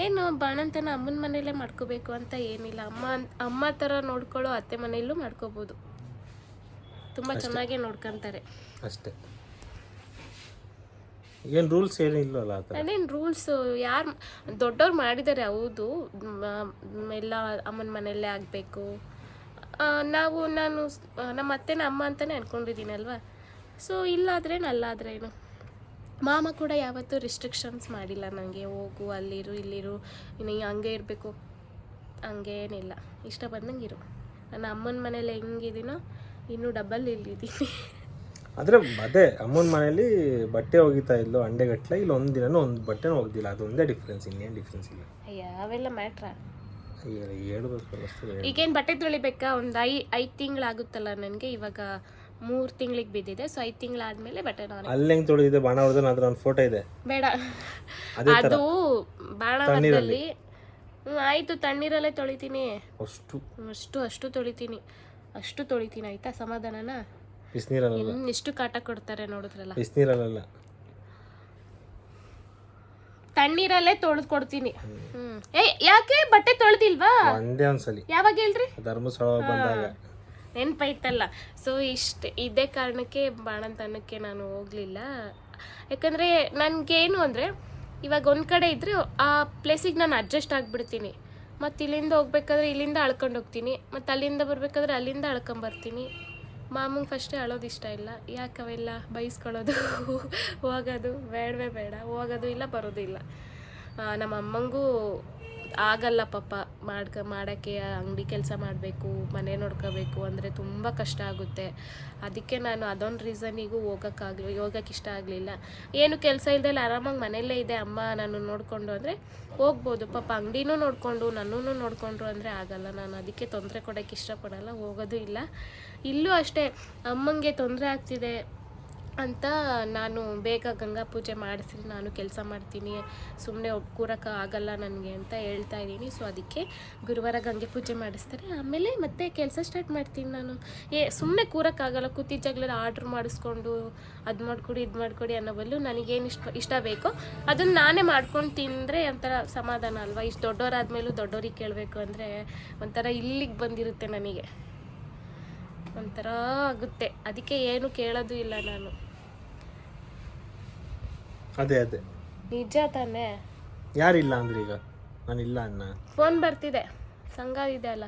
ಏನು ಬಾಣಂತನ ಅಮ್ಮನ ಮನೆಯಲ್ಲೇ ಮಾಡ್ಕೋಬೇಕು ಅಂತ ಏನಿಲ್ಲ. ಅಮ್ಮ ಅಮ್ಮ ಥರ ನೋಡ್ಕೊಳ್ಳೋ ಅತ್ತೆ ಮನೆಯಲ್ಲೂ ಮಾಡ್ಕೋಬೋದು. ತುಂಬ ಚೆನ್ನಾಗೇ ನೋಡ್ಕೊಂತಾರೆ. ಅಷ್ಟೇ. ಏನು ರೂಲ್ಸ್ ಏನು ಇಲ್ಲವಲ್ಲ ಅದೇನು ರೂಲ್ಸು ಯಾರು ದೊಡ್ಡವ್ರು ಮಾಡಿದ್ದಾರೆ ಹೌದು. ಎಲ್ಲ ಅಮ್ಮನ ಮನೆಯಲ್ಲೇ ಆಗಬೇಕು. ನಾವು, ನಾನು ನಮ್ಮ ಅತ್ತೆನ ಅಮ್ಮ ಅಂತಲೇ ಅನ್ಕೊಂಡಿದ್ದೀನಿ ಅಲ್ವಾ ಸೊ ಇಲ್ಲಾದ್ರೇನು ಅಲ್ಲಾದ್ರೇನು ಮಾಮ ಕೂಡ ಯಾವತ್ತೂ ರಿಸ್ಟ್ರಿಕ್ಷನ್ಸ್ ಮಾಡಿಲ್ಲ ನನಗೆ ಹೋಗು, ಅಲ್ಲಿರು, ಇಲ್ಲಿರು. ಇನ್ನು ಹಂಗೆ ಇರಬೇಕು. ಹಂಗೇನಿಲ್ಲ. ಇಷ್ಟ ಬಂದಂಗೆ ಇರು. ನನ್ನ ಅಮ್ಮನ ಮನೇಲಿ ಹೆಂಗಿದ್ದೀನೋ ಇನ್ನೂ ಡಬಲ್ ಇಲ್ಲಿದ್ದೀನಿ. ಆದರೆ ಅದೇ ಅಮ್ಮನ ಮನೇಲಿ ಬಟ್ಟೆ ಒಗಿತಾ ಇದ್ಲು ಅಂಡೆಗಟ್ಲೆ ಇಲ್ಲಿ ಒಂದು ದಿನನೂ ಒಂದು ಬಟ್ಟೆನೂ ಒಗ್ದಿಲ್ಲ ಅದೊಂದೇ ಡಿಫ್ರೆನ್ಸ್ ಇನ್ನೇನು ಡಿಫ್ರೆನ್ಸ್ ಇಲ್ಲ. ಅಯ್ಯ ಅವೆಲ್ಲ ಮ್ಯಾಟ್ರ? ಅಯ್ಯೋ, ಹೇಳ್ಬೇಕು. ಈಗೇನು ಬಟ್ಟೆ ತೊಳಿಬೇಕಾ? ಒಂದು ಐ ಐದು ತಿಂಗಳಾಗುತ್ತಲ್ಲ ನನಗೆ ಇವಾಗ ಮೂರು ತಿಂಗಳಿಗೆ ಬಿದ್ದಿದೆ ಸೊ ಐದು ತಿಂಗಳಾದ್ಮೇಲೆ ಬಟ್ಟೆ ನಾನು. ಅಲ್ಲಿ ಹೆಂಗೆ ತೊಳೆದಿದೆ ಬಾಣ ಹೊಡೆದ್ರೆ ಅದ್ರ ಒಂದು ಫೋಟೋ ಇದೆ. ಬೇಡ. ಅದು ಬಾಣ ಹೊಡೆದಲ್ಲಿ ಆಯಿತು ತಣ್ಣೀರಲ್ಲೇ ತೊಳಿತೀನಿ. ಅಷ್ಟು. ಅಷ್ಟು ಅಷ್ಟು ತೊಳಿತೀನಿ. ಅಷ್ಟು ತೊಳಿತೀನಿ ಆಯ್ತಾ ಸಮಾಧಾನನಾ? ಬಿಸಿನೀರಲ್ಲ ಇನ್ನೆಷ್ಟು ಕಾಟ ಕೊಡ್ತಾರೆ ನೋಡಿದ್ರಲ್ಲ. ಬಿಸಿನೀರಲ್ಲ ತಣ್ಣೀರಲ್ಲೇ ತೊಳೆದು ಕೊಡ್ತೀನಿ. ಹ್ಮ್. ಏ ಯಾಕೆ ಬಟ್ಟೆ ತೊಳೆದಿಲ್ವಾ? ಒಂದೇ ಒಂದ್ಸಲಿ. ಯಾವಾಗ ಹೇಳ್ರಿ? ಧರ್ಮಸ್ಥಳ ಬಂದಾಗ. ನೆನಪೈತಲ್ಲ. ಸೊ ಇಷ್ಟು ಇದೇ ಕಾರಣಕ್ಕೆ ಬಾಣಂತನಕ್ಕೆ ನಾನು ಹೋಗಲಿಲ್ಲ. ಯಾಕಂದರೆ ನನಗೇನು ಅಂದ್ರೆ ಇವಾಗ ಒಂದ್ ಕಡೆ ಇದ್ರೆ ಆ ಪ್ಲೇಸಿಗೆ ನಾನು ಅಡ್ಜಸ್ಟ್ ಆಗ್ಬಿಡ್ತೀನಿ. ಮತ್ತೆ ಇಲ್ಲಿಂದ ಹೋಗ್ಬೇಕಾದ್ರೆ ಇಲ್ಲಿಂದ ಅಳ್ಕೊಂಡು ಹೋಗ್ತೀನಿ. ಮತ್ತೆ ಅಲ್ಲಿಂದ ಬರಬೇಕಾದ್ರೆ ಅಲ್ಲಿಂದ ಅಳ್ಕೊಂಬರ್ತೀನಿ ಮಾಮಂಗೆ ಫಸ್ಟೇ ಅಳೋದು ಇಷ್ಟ ಇಲ್ಲ. ಯಾಕೆ ಅವೆಲ್ಲ ಬೈಸ್ಕೊಳ್ಳೋದು? ಹೋಗೋದು ಬೇಡವೇ ಬೇಡ. ಹೋಗೋದು ಇಲ್ಲ, ಬರೋದು ಇಲ್ಲ. ನಮ್ಮ ಅಮ್ಮಂಗೂ ಆಗಲ್ಲ ಪಾಪ. ಮಾಡ್ಕ, ಮಾಡೋಕ್ಕೆ ಅಂಗಡಿ ಕೆಲಸ ಮಾಡಬೇಕು, ಮನೆ ನೋಡ್ಕೋಬೇಕು ಅಂದರೆ ತುಂಬ ಕಷ್ಟ ಆಗುತ್ತೆ. ಅದಕ್ಕೆ ನಾನು ಅದೊಂದು ರೀಸನಿಗೂ ಹೋಗೋಕ್ಕಾಗಲಿ ಹೋಗೋಕ್ಕೆ ಇಷ್ಟ ಆಗಲಿಲ್ಲ. ಏನು ಕೆಲಸ ಇಲ್ದೆಲ್ಲ ಆರಾಮಾಗಿ ಮನೆಯಲ್ಲೇ ಇದೆ ಅಮ್ಮ, ನಾನು ನೋಡಿಕೊಂಡು ಅಂದರೆ ಹೋಗ್ಬೋದು. ಪಾಪ ಅಂಗಡಿನೂ ನೋಡಿಕೊಂಡು ನನ್ನೂ ನೋಡಿಕೊಂಡ್ರು ಅಂದರೆ ಆಗಲ್ಲ. ನಾನು ಅದಕ್ಕೆ ತೊಂದರೆ ಕೊಡೋಕ್ಕೆ ಇಷ್ಟಪಡಲ್ಲ, ಹೋಗೋದು ಇಲ್ಲ. ಇಲ್ಲೂ ಅಷ್ಟೇ, ಅಮ್ಮಂಗೆ ತೊಂದರೆ ಆಗ್ತಿದೆ. ಅಂತ ನಾನು ಬೇಗ ಗಂಗಾ ಪೂಜೆ ಮಾಡಿಸಿ ನಾನು ಕೆಲಸ ಮಾಡ್ತೀನಿ. ಸುಮ್ಮನೆ ಒಪ್ಕೂರಕ್ಕೆ ಆಗಲ್ಲ ನನಗೆ ಅಂತ ಹೇಳ್ತಾ ಇದ್ದೀನಿ. ಸೊ ಅದಕ್ಕೆ ಗುರುವಾರ ಗಂಗೆ ಪೂಜೆ ಮಾಡಿಸ್ತಾರೆ. ಆಮೇಲೆ ಮತ್ತೆ ಕೆಲಸ ಸ್ಟಾರ್ಟ್ ಮಾಡ್ತೀನಿ ನಾನು. ಏ ಸುಮ್ಮನೆ ಕೂರಕ್ಕಾಗಲ್ಲ ಕೂತಿದ್ದಾಗಲೇ ಆರ್ಡ್ರ್ ಮಾಡಿಸ್ಕೊಂಡು ಅದು ಮಾಡಿಕೊಡಿ, ಇದು ಮಾಡಿಕೊಡಿ ಅನ್ನೋ ಬದಲು ನನಗೇನು ಇಷ್ಟ ಇಷ್ಟ ಬೇಕೋ ಅದನ್ನು ನಾನೇ ಮಾಡ್ಕೊಂಡು ತಿಂದರೆ ಒಂಥರ ಸಮಾಧಾನ ಅಲ್ವಾ? ಇಷ್ಟು ದೊಡ್ಡವರಾದ್ಮೇಲೂ ದೊಡ್ಡವ್ರಿಗೆ ಕೇಳಬೇಕು ಅಂದರೆ ಒಂಥರ ಇಲ್ಲಿಗೆ ಬಂದಿರುತ್ತೆ ನನಗೆ. ಒಂಥರ ಆಗುತ್ತೆ. ಅದಕ್ಕೆ ಏನು ಕೇಳೋದು ಇಲ್ಲ ನಾನು. ಅದೇ ಅದೇ. ನಿಜ ತಾನೇ? ಯಾರಿಲ್ಲ ಅಂದ್ರೆ ಈಗ? ನಾನಿಲ್ಲ ಅನ್ನ ಫೋನ್ ಬರ್ತಿದೆ. ಸಂಘ ಇದೆ ಅಲ್ಲ.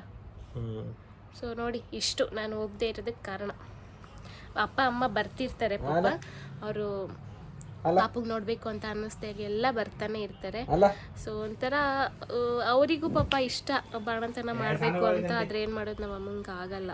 ಸೊ ನೋಡಿ ಇಷ್ಟು ನಾನು ಹೋಗದೆ ಇರೋದಕ್ಕೆ ಕಾರಣ. ಅಪ್ಪ ಅಮ್ಮ ಬರ್ತಿರ್ತಾರೆ ಪಾಪ. ಅವರು ಅಲ್ಲ. ಪಾಪಗೆ ನೋಡಬೇಕು ಅಂತ ಅನ್ನಿಸ್ದಾಗ ಎಲ್ಲ ಬರ್ತಾನೆ ಇರ್ತಾರೆ. ಅಲ್ಲ. ಸೊ ಒಂಥರ ಅವರಿಗೂ ಪಾಪ ಇಷ್ಟ. ಬಾಣಂತನ ಮಾಡಬೇಕು ಅಂತ ಆದ್ರೆ ಏನ್ ಮಾಡೋದು? ನಮ್ಮ ಅಮ್ಮಂಗೆ ಆಗಲ್ಲ.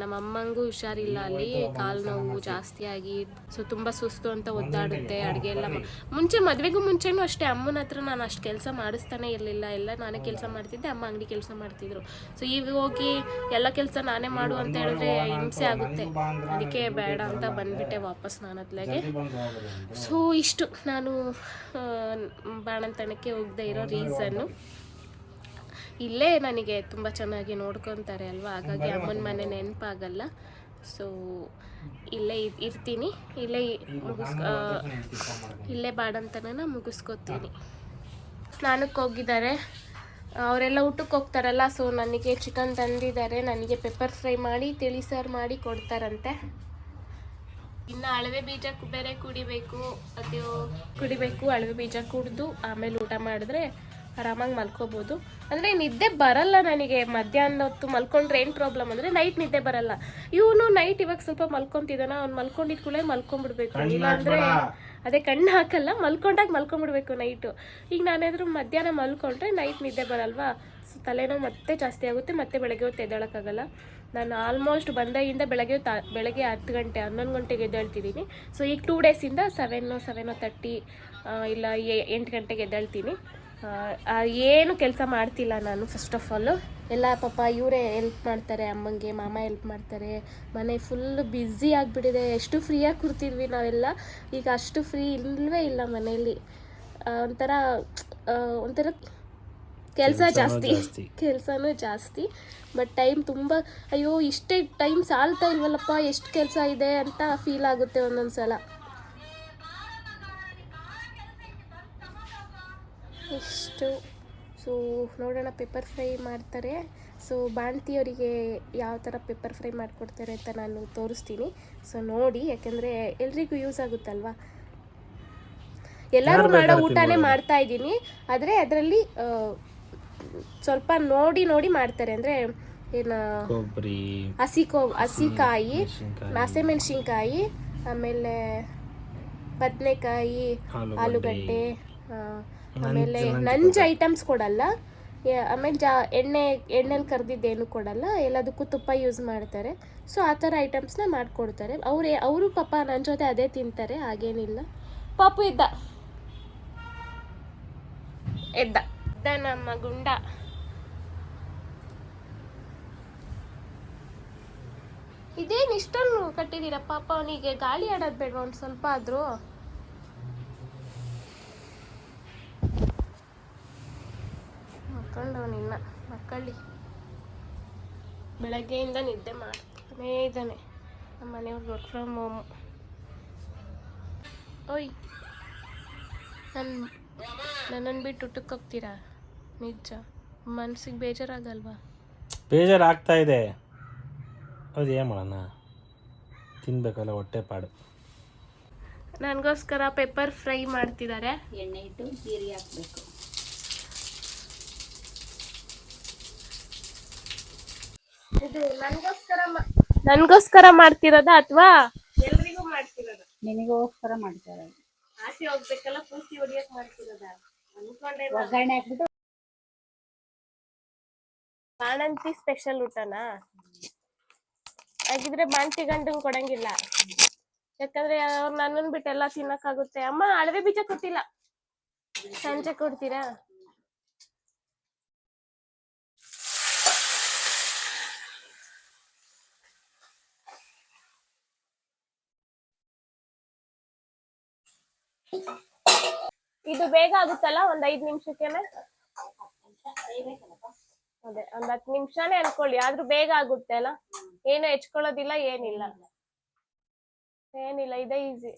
ನಮ್ಮ ಅಮ್ಮಂಗೂ ಹುಷಾರಿಲ್ಲ ಅಲ್ಲಿ ಕಾಲು ನೋವು ಜಾಸ್ತಿ ಆಗಿ ಸೊ ತುಂಬ ಸುಸ್ತು ಅಂತ ಒದ್ದಾಡುತ್ತೆ ಅಡುಗೆ ಎಲ್ಲ ಮುಂಚೆ ಮದುವೆಗೂ ಮುಂಚೆನೂ ಅಷ್ಟೇ ಅಮ್ಮನ ಹತ್ರ ನಾನು ಅಷ್ಟು ಕೆಲಸ ಮಾಡಿಸ್ತಾನೆ ಇರಲಿಲ್ಲ ಎಲ್ಲ ನಾನೇ ಕೆಲಸ ಮಾಡ್ತಿದ್ದೆ ಅಮ್ಮ ಅಂಗಡಿ ಕೆಲಸ ಮಾಡ್ತಿದ್ರು. ಸೊ ಈಗ ಹೋಗಿ ಎಲ್ಲ ಕೆಲಸ ನಾನೇ ಮಾಡು ಅಂತ ಹೇಳಿದ್ರೆ ಹಿಂಸೆ ಆಗುತ್ತೆ. ಅದಕ್ಕೆ ಬೇಡ ಅಂತ ಬಂದ್ಬಿಟ್ಟೆ ವಾಪಸ್ ನಾನು ಅತ್ಲಾಗೆ ಸೊ ಇಷ್ಟು ನಾನು ಬಾಣಂತನಕ್ಕೆ ಹೋಗದೆ ಇರೋ ರೀಸನ್ನು ಇಲ್ಲೇ ನನಗೆ ತುಂಬ ಚೆನ್ನಾಗಿ ನೋಡ್ಕೊತಾರೆ ಅಲ್ವಾ? ಹಾಗಾಗಿ ಅಮ್ಮನ ಮನೆ ನೆನಪಾಗಲ್ಲ. ಸೊ ಇಲ್ಲೇ ಇರ್ತೀನಿ. ಇಲ್ಲೇ ಮುಗಿಸ್ ಇಲ್ಲೇ ಬಾಡಂತನ ಮುಗಿಸ್ಕೊತೀನಿ. ಸ್ನಾನಕ್ಕೆ ಹೋಗಿದ್ದಾರೆ. ಅವರೆಲ್ಲ ಊಟಕ್ಕೆ ಹೋಗ್ತಾರಲ್ಲ ಸೊ ನನಗೆ ಚಿಕನ್ ತಂದಿದ್ದಾರೆ. ನನಗೆ ಪೆಪ್ಪರ್ ಫ್ರೈ ಮಾಡಿ ತಿಳಿಸಾರು ಮಾಡಿ ಕೊಡ್ತಾರಂತೆ. ಇನ್ನು ಅಳವೆ ಬೀಜ ಬೇರೆ ಕುಡಿಬೇಕು. ಅದು ಕುಡಿಬೇಕು ಅಳವೆ ಬೀಜ ಕುಡಿದು ಆಮೇಲೆ ಊಟ ಮಾಡಿದ್ರೆ ಆರಾಮಾಗಿ ಮಲ್ಕೋಬೋದು. ಅಂದರೆ ನಿದ್ದೆ ಬರಲ್ಲ ನನಗೆ. ಮಧ್ಯಾಹ್ನ ಹೊತ್ತು ಮಲ್ಕೊಂಡ್ರೆ ಏನು ಪ್ರಾಬ್ಲಮ್ ಅಂದರೆ ನೈಟ್ ನಿದ್ದೆ ಬರಲ್ಲ. ಇವನು ನೈಟ್ ಇವಾಗ ಸ್ವಲ್ಪ ಮಲ್ಕೊಂತಿದ್ದಾನ. ಅವ್ನು ಮಲ್ಕೊಂಡಿದ್ ಕೂಡ ಮಲ್ಕೊಂಡ್ಬಿಡ್ಬೇಕು ಇಲ್ಲಾಂದರೆ ಅದೇ ಕಣ್ಣು ಹಾಕಲ್ಲ ಮಲ್ಕೊಂಡಾಗ ಮಲ್ಕೊಂಡ್ಬಿಡ್ಬೇಕು ನೈಟು ಈಗ ನಾನೇನಾದ್ರೂ ಮಧ್ಯಾಹ್ನ ಮಲ್ಕೊಂಡ್ರೆ ನೈಟ್ ನಿದ್ದೆ ಬರಲ್ವಾ? ಸೊ ತಲೆನೋವು ಮತ್ತೆ ಜಾಸ್ತಿ ಆಗುತ್ತೆ ಮತ್ತೆ ಬೆಳಗ್ಗೆ ಹೊತ್ತು ಎದ್ದೇಳೋಕ್ಕಾಗಲ್ಲ. ನಾನು ಆಲ್ಮೋಸ್ಟ್ ಬಂದಾಗಿಂದ ಬೆಳಗ್ಗೆ ತ ಬೆಳಗ್ಗೆ ಹತ್ತು ಗಂಟೆ ಹನ್ನೊಂದು ಗಂಟೆಗೆ ಎದ್ದೇಳ್ತಿದ್ದೀನಿ. ಸೊ ಈಗ ಟೂ ಡೇಸಿಂದ ಸೆವೆನ್ನು ಸೆವೆನ್ ತರ್ಟಿ ಇಲ್ಲ ಎಂಟು ಗಂಟೆಗೆ ಎದ್ದೇಳ್ತೀನಿ. ಏನು ಕೆಲಸ ಮಾಡ್ತಿಲ್ಲ ನಾನು ಫಸ್ಟ್ ಆಫ್ ಆಲು ಎಲ್ಲ ಪಾಪ ಇವರೇ ಹೆಲ್ಪ್ ಮಾಡ್ತಾರೆ ಅಮ್ಮಂಗೆ ಮಾಮ ಹೆಲ್ಪ್ ಮಾಡ್ತಾರೆ. ಮನೆ ಫುಲ್ ಬ್ಯುಸಿ ಆಗಿಬಿಟ್ಟಿದೆ. ಎಷ್ಟು ಫ್ರೀಯಾಗಿ ಕೂರ್ತಿದ್ವಿ ನಾವೆಲ್ಲ. ಈಗ ಅಷ್ಟು ಫ್ರೀ ಇಲ್ಲವೇ ಇಲ್ಲ ಮನೆಯಲ್ಲಿ. ಒಂಥರ ಒಂಥರ ಕೆಲಸ ಜಾಸ್ತಿ. ಜಾಸ್ತಿ. [laughs] ಕೆಲಸನೂ ಜಾಸ್ತಿ. ಬಟ್ ಟೈಮ್ ತುಂಬ ಅಯ್ಯೋ ಇಷ್ಟೇ ಟೈಮ್ ಸಾಲ್ತಾ ಇಲ್ವಲ್ಲಪ್ಪ ಎಷ್ಟು ಕೆಲಸ ಇದೆ ಅಂತ ಫೀಲ್ ಆಗುತ್ತೆ ಒಂದೊಂದು ಸಲ ಇಷ್ಟು. ಸೊ ನೋಡೋಣ ಪೆಪ್ಪರ್ ಫ್ರೈ ಮಾಡ್ತಾರೆ. ಸೊ ಬಾಣ್ತಿಯವರಿಗೆ ಯಾವ ಥರ ಪೆಪ್ಪರ್ ಫ್ರೈ ಮಾಡಿಕೊಡ್ತಾರೆ ಅಂತ ನಾನು ತೋರಿಸ್ತೀನಿ. ಸೊ ನೋಡಿ ಯಾಕೆಂದರೆ ಎಲ್ರಿಗೂ ಯೂಸ್ ಆಗುತ್ತಲ್ವಾ? ಎಲ್ಲರೂ ಮಾಡೋ ಊಟನೇ ಮಾಡ್ತಾ ಇದ್ದೀನಿ. ಆದರೆ ಅದರಲ್ಲಿ ಸ್ವಲ್ಪ ನೋಡಿ ನೋಡಿ ಮಾಡ್ತಾರೆ. ಅಂದರೆ ಏನು ಹಸಿ ಕೋ ಹಸಿಕಾಯಿ ಮೆಣಸಿನ್ಕಾಯಿ. ಹಸಿಮೆಣಸಿನ್ಕಾಯಿ ಆಮೇಲೆ ಬದನೆಕಾಯಿ ಆಲೂಗಡ್ಡೆ. ಆಮೇಲೆ ಲಂಚ್ ಐಟಮ್ಸ್ ಕೊಡಲ್ಲ. ಆಮೇಲೆ ಜಾ ಎಣ್ಣೆ ಎಣ್ಣೆಲಿ ಕರೆದಿದ್ದೇನು ಕೊಡಲ್ಲ. ಎಲ್ಲದಕ್ಕೂ ತುಪ್ಪ ಯೂಸ್ ಮಾಡ್ತಾರೆ. ಸೊ ಆ ಥರ ಐಟಮ್ಸ್ನ ಮಾಡಿಕೊಡ್ತಾರೆ. ಅವ್ರು ಅವರು ಪಾಪ ನನ್ನ ಜೊತೆ ಅದೇ ತಿಂತಾರೆ ಹಾಗೇನಿಲ್ಲ. ಪಾಪು ಇದ್ದ. ಎದ್ದ. ಇದ್ದ ನಮ್ಮ ಗುಂಡ. ಇದೇನು ಇಷ್ಟೊಂದು ಕಟ್ಟಿದ್ದೀರಾ? ಪಾಪ ಅವನಿಗೆ ಗಾಳಿ ಆಡೋದು ಬೇಡ ಒಂದು ಸ್ವಲ್ಪ ಆದರೂ? ಮಕ್ಕಂಡವನಿನ್ನ ಮಕ್ಕಳಿ ಬೆಳಗ್ಗೆಯಿಂದ ನಿದ್ದೆ ಮಾಡ್ತಾನೇ ಇದ್ದಾನೆ. ನಮ್ಮ ಮನೆಯವ್ರು ವರ್ಕ್ ಫ್ರಮ್ ಹೋಮು ಓಯ್. ನನ್ನ ನನ್ನನ್ನು ಬಿಟ್ಟು ಊಟಕ್ಕೆ ಹೋಗ್ತೀರಾ? ನಿಜ. ಮನ್ಸಿಗೆ ಬೇಜಾರಾಗಲ್ವಾ? ಬೇಜಾರಾಗ್ತಾ ಇದೆ. ಅದು ಏನು ಮಾಡೋಣ? ತಿನ್ಬೇಕಲ್ಲ ಹೊಟ್ಟೆ ಪಾಡು. ನನಗೋಸ್ಕರ ಪೆಪ್ಪರ್ ಫ್ರೈ ಮಾಡ್ತಿದ್ದಾರೆ ಎಣ್ಣೆ ಇಟ್ಟು ಜೀರಿಗೆ ಹಾಕಬೇಕು. ಇದು ನನಗೋಸ್ಕರ ನನಗೋಸ್ಕರ ಮಾಡ್ತಿರೋದಾ ಅಥವಾ? ಎಲ್ರಿಗೂ ಮಾಡ್ತಿರೋದ. ನಿನಗೋಸ್ಕರ ಮಾಡ್ತಾರೆ. ಆಸೆ ಹೋಗ್ಬೇಕಲ್ಲ ಪೂರ್ತಿ ಹೊಡಿಯಕ್ ಮಾಡ್ತಿರೋದ? ಅನ್ಕೊಂಡೆ ಒಗ್ಗರಣೆ ಹಾಕ್ಬಿಟ್ಟು ಬಾಣಂತಿ ಸ್ಪೆಷಲ್ ಊಟನಾ? ಹಾಗಿದ್ರೆ ಬಾಣ್ತಿ ಗಂಡು ಕೊಡಂಗಿಲ್ಲ. ಯಾಕಂದ್ರೆ ಅವ್ರು ನನ್ನನ್ ಬಿಟ್ಟು ಎಲ್ಲ ತಿನ್ನಕ್ಕಾಗುತ್ತೆ. ಅಮ್ಮ ಅಳವೆ ಬೀಜ ಕೊಟ್ಟಿಲ್ಲ. ಸಂಜೆ ಕೊಡ್ತೀರಾ? ಇದು ಬೇಗ ಆಗುತ್ತಲ್ಲ? ಒಂದ್ ಐದ್ ನಿಮಿಷಕ್ಕೆನೆ? ಅದೇ, ಒಂದ್ ಹತ್ತು ನಿಮಿಷನೇ ಅನ್ಕೊಳ್ಳಿ. ಆದ್ರೂ ಬೇಗ ಆಗುತ್ತೆ ಅಲ್ಲ? ಏನು ಹೆಚ್ಕೊಳ್ಳೋದಿಲ್ಲ, ಏನಿಲ್ಲ. ಏನಿಲ್ಲ, ಇದೇ ಈಸಿ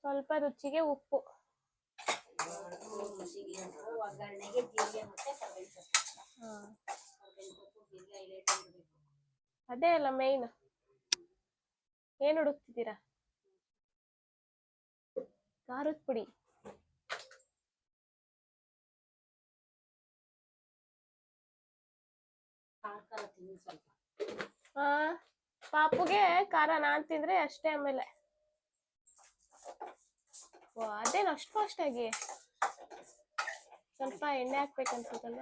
ಸ್ವಲ್ಪ ರುಚಿಗೆ ಉಪ್ಪು. ಅದೇ ಅಲ್ಲ ಮೇಯ್ನ್ ಏನ್ ಹುಡುಕ್ತಿದ್ದೀರಾ? ಖಾರದ ಪುಡಿ. ಆ ಪಾಪುಗೆ ಖಾರ ನಾನ್ ತಿಂದ್ರೆ ಅಷ್ಟೇ ಆಮೇಲೆ. ಅದೇನು ಅಷ್ಟು ಫಾಸ್ಟ್ ಆಗಿ? ಸ್ವಲ್ಪ ಎಣ್ಣೆ ಹಾಕ್ಬೇಕನ್ಸುತ್ತಲ್ಲ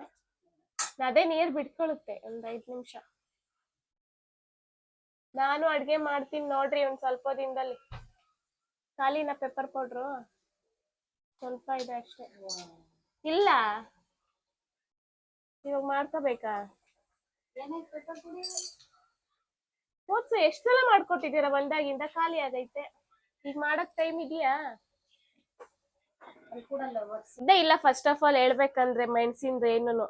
ಅದೇ ನೀರ್ ಬಿಟ್ಕೊಳ್ಳುತ್ತೆ ಒಂದ್ ಐದ್ ನಿಮಿಷ. ನಾನು ಅಡ್ಗೆ ಮಾಡ್ತೀನಿ ನೋಡ್ರಿ ಒಂದ್ ಸ್ವಲ್ಪ ದಿನದಲ್ಲಿ. ಖಾಲಿನ ಪೆಪ್ಪರ್ ಪೌಡ್ರು. ಸ್ವಲ್ಪ ಇದೆ ಅಷ್ಟೇ. ಇಲ್ಲ. ಇವಾಗ ಮಾಡ್ಕೋಬೇಕಾ? ಏನಾಯ್ತು ಪೆಪ್ಪರ್ ಪುಡಿ ಹೋದ್ಸು ಎಷ್ಟ್ ಸಲ ಮಾಡ್ಕೊಟ್ಟಿದ್ದೀರಾ ಬಂದಾಗಿಂದ ಖಾಲಿ ಆಗೈತೆ. ಈಗ ಮಾಡಕ್ ಟೈಮ್ ಇದೆಯಾ? ಇದೇ ಇಲ್ಲ ಫಸ್ಟ್ ಆಫ್ ಆಲ್ ಹೇಳ್ಬೇಕಂದ್ರೆ ಮೆಣಸಿಂದು ಏನೂನು.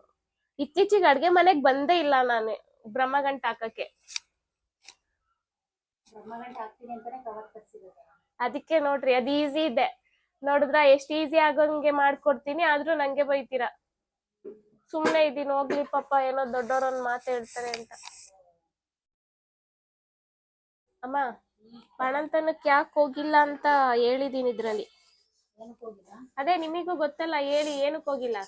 ಇತ್ತೀಚಿಗೆ ಅಡ್ಗೆ ಮನೆಗ್ ಬಂದೇ ಇಲ್ಲ ನಾನು ಬ್ರಹ್ಮಗಂಟ ಹಾಕಕ್ಕೆ. ಬ್ರಹ್ಮಗಂಟ ಹಾಕ್ತೀನಿ ಅಂತಾನೆ ಕವರ್ ಅದಕ್ಕೆ ನೋಡ್ರಿ ಅದ್ ಈಸಿ ಇದೆ. ನೋಡಿದ್ರ ಎಷ್ಟ್ ಈಸಿ ಆಗೋಂಗೆ ಮಾಡ್ಕೊಡ್ತೀನಿ ಆದ್ರೂ ನಂಗೆ ಬೈತೀರ. ಸುಮ್ನೆ ಇದೀನಿ ಹೋಗ್ಲಿ ಪಾಪ ಏನೋ ದೊಡ್ಡವ್ರೊಂದ್ ಮಾತು ಹೇಳ್ತಾರೆ ಅಂತ. ಅಮ್ಮ ಪಣಂತನಕ್ ಯಾಕೆ ಹೋಗಿಲ್ಲ ಅಂತ ಹೇಳಿದೀನಿ ಇದ್ರಲ್ಲಿ? ಅದೇ ನಿಮಿಗೂ ಗೊತ್ತಲ್ಲ ಹೇಳಿ ಏನಕ್ ಹೋಗಿಲ್ಲ?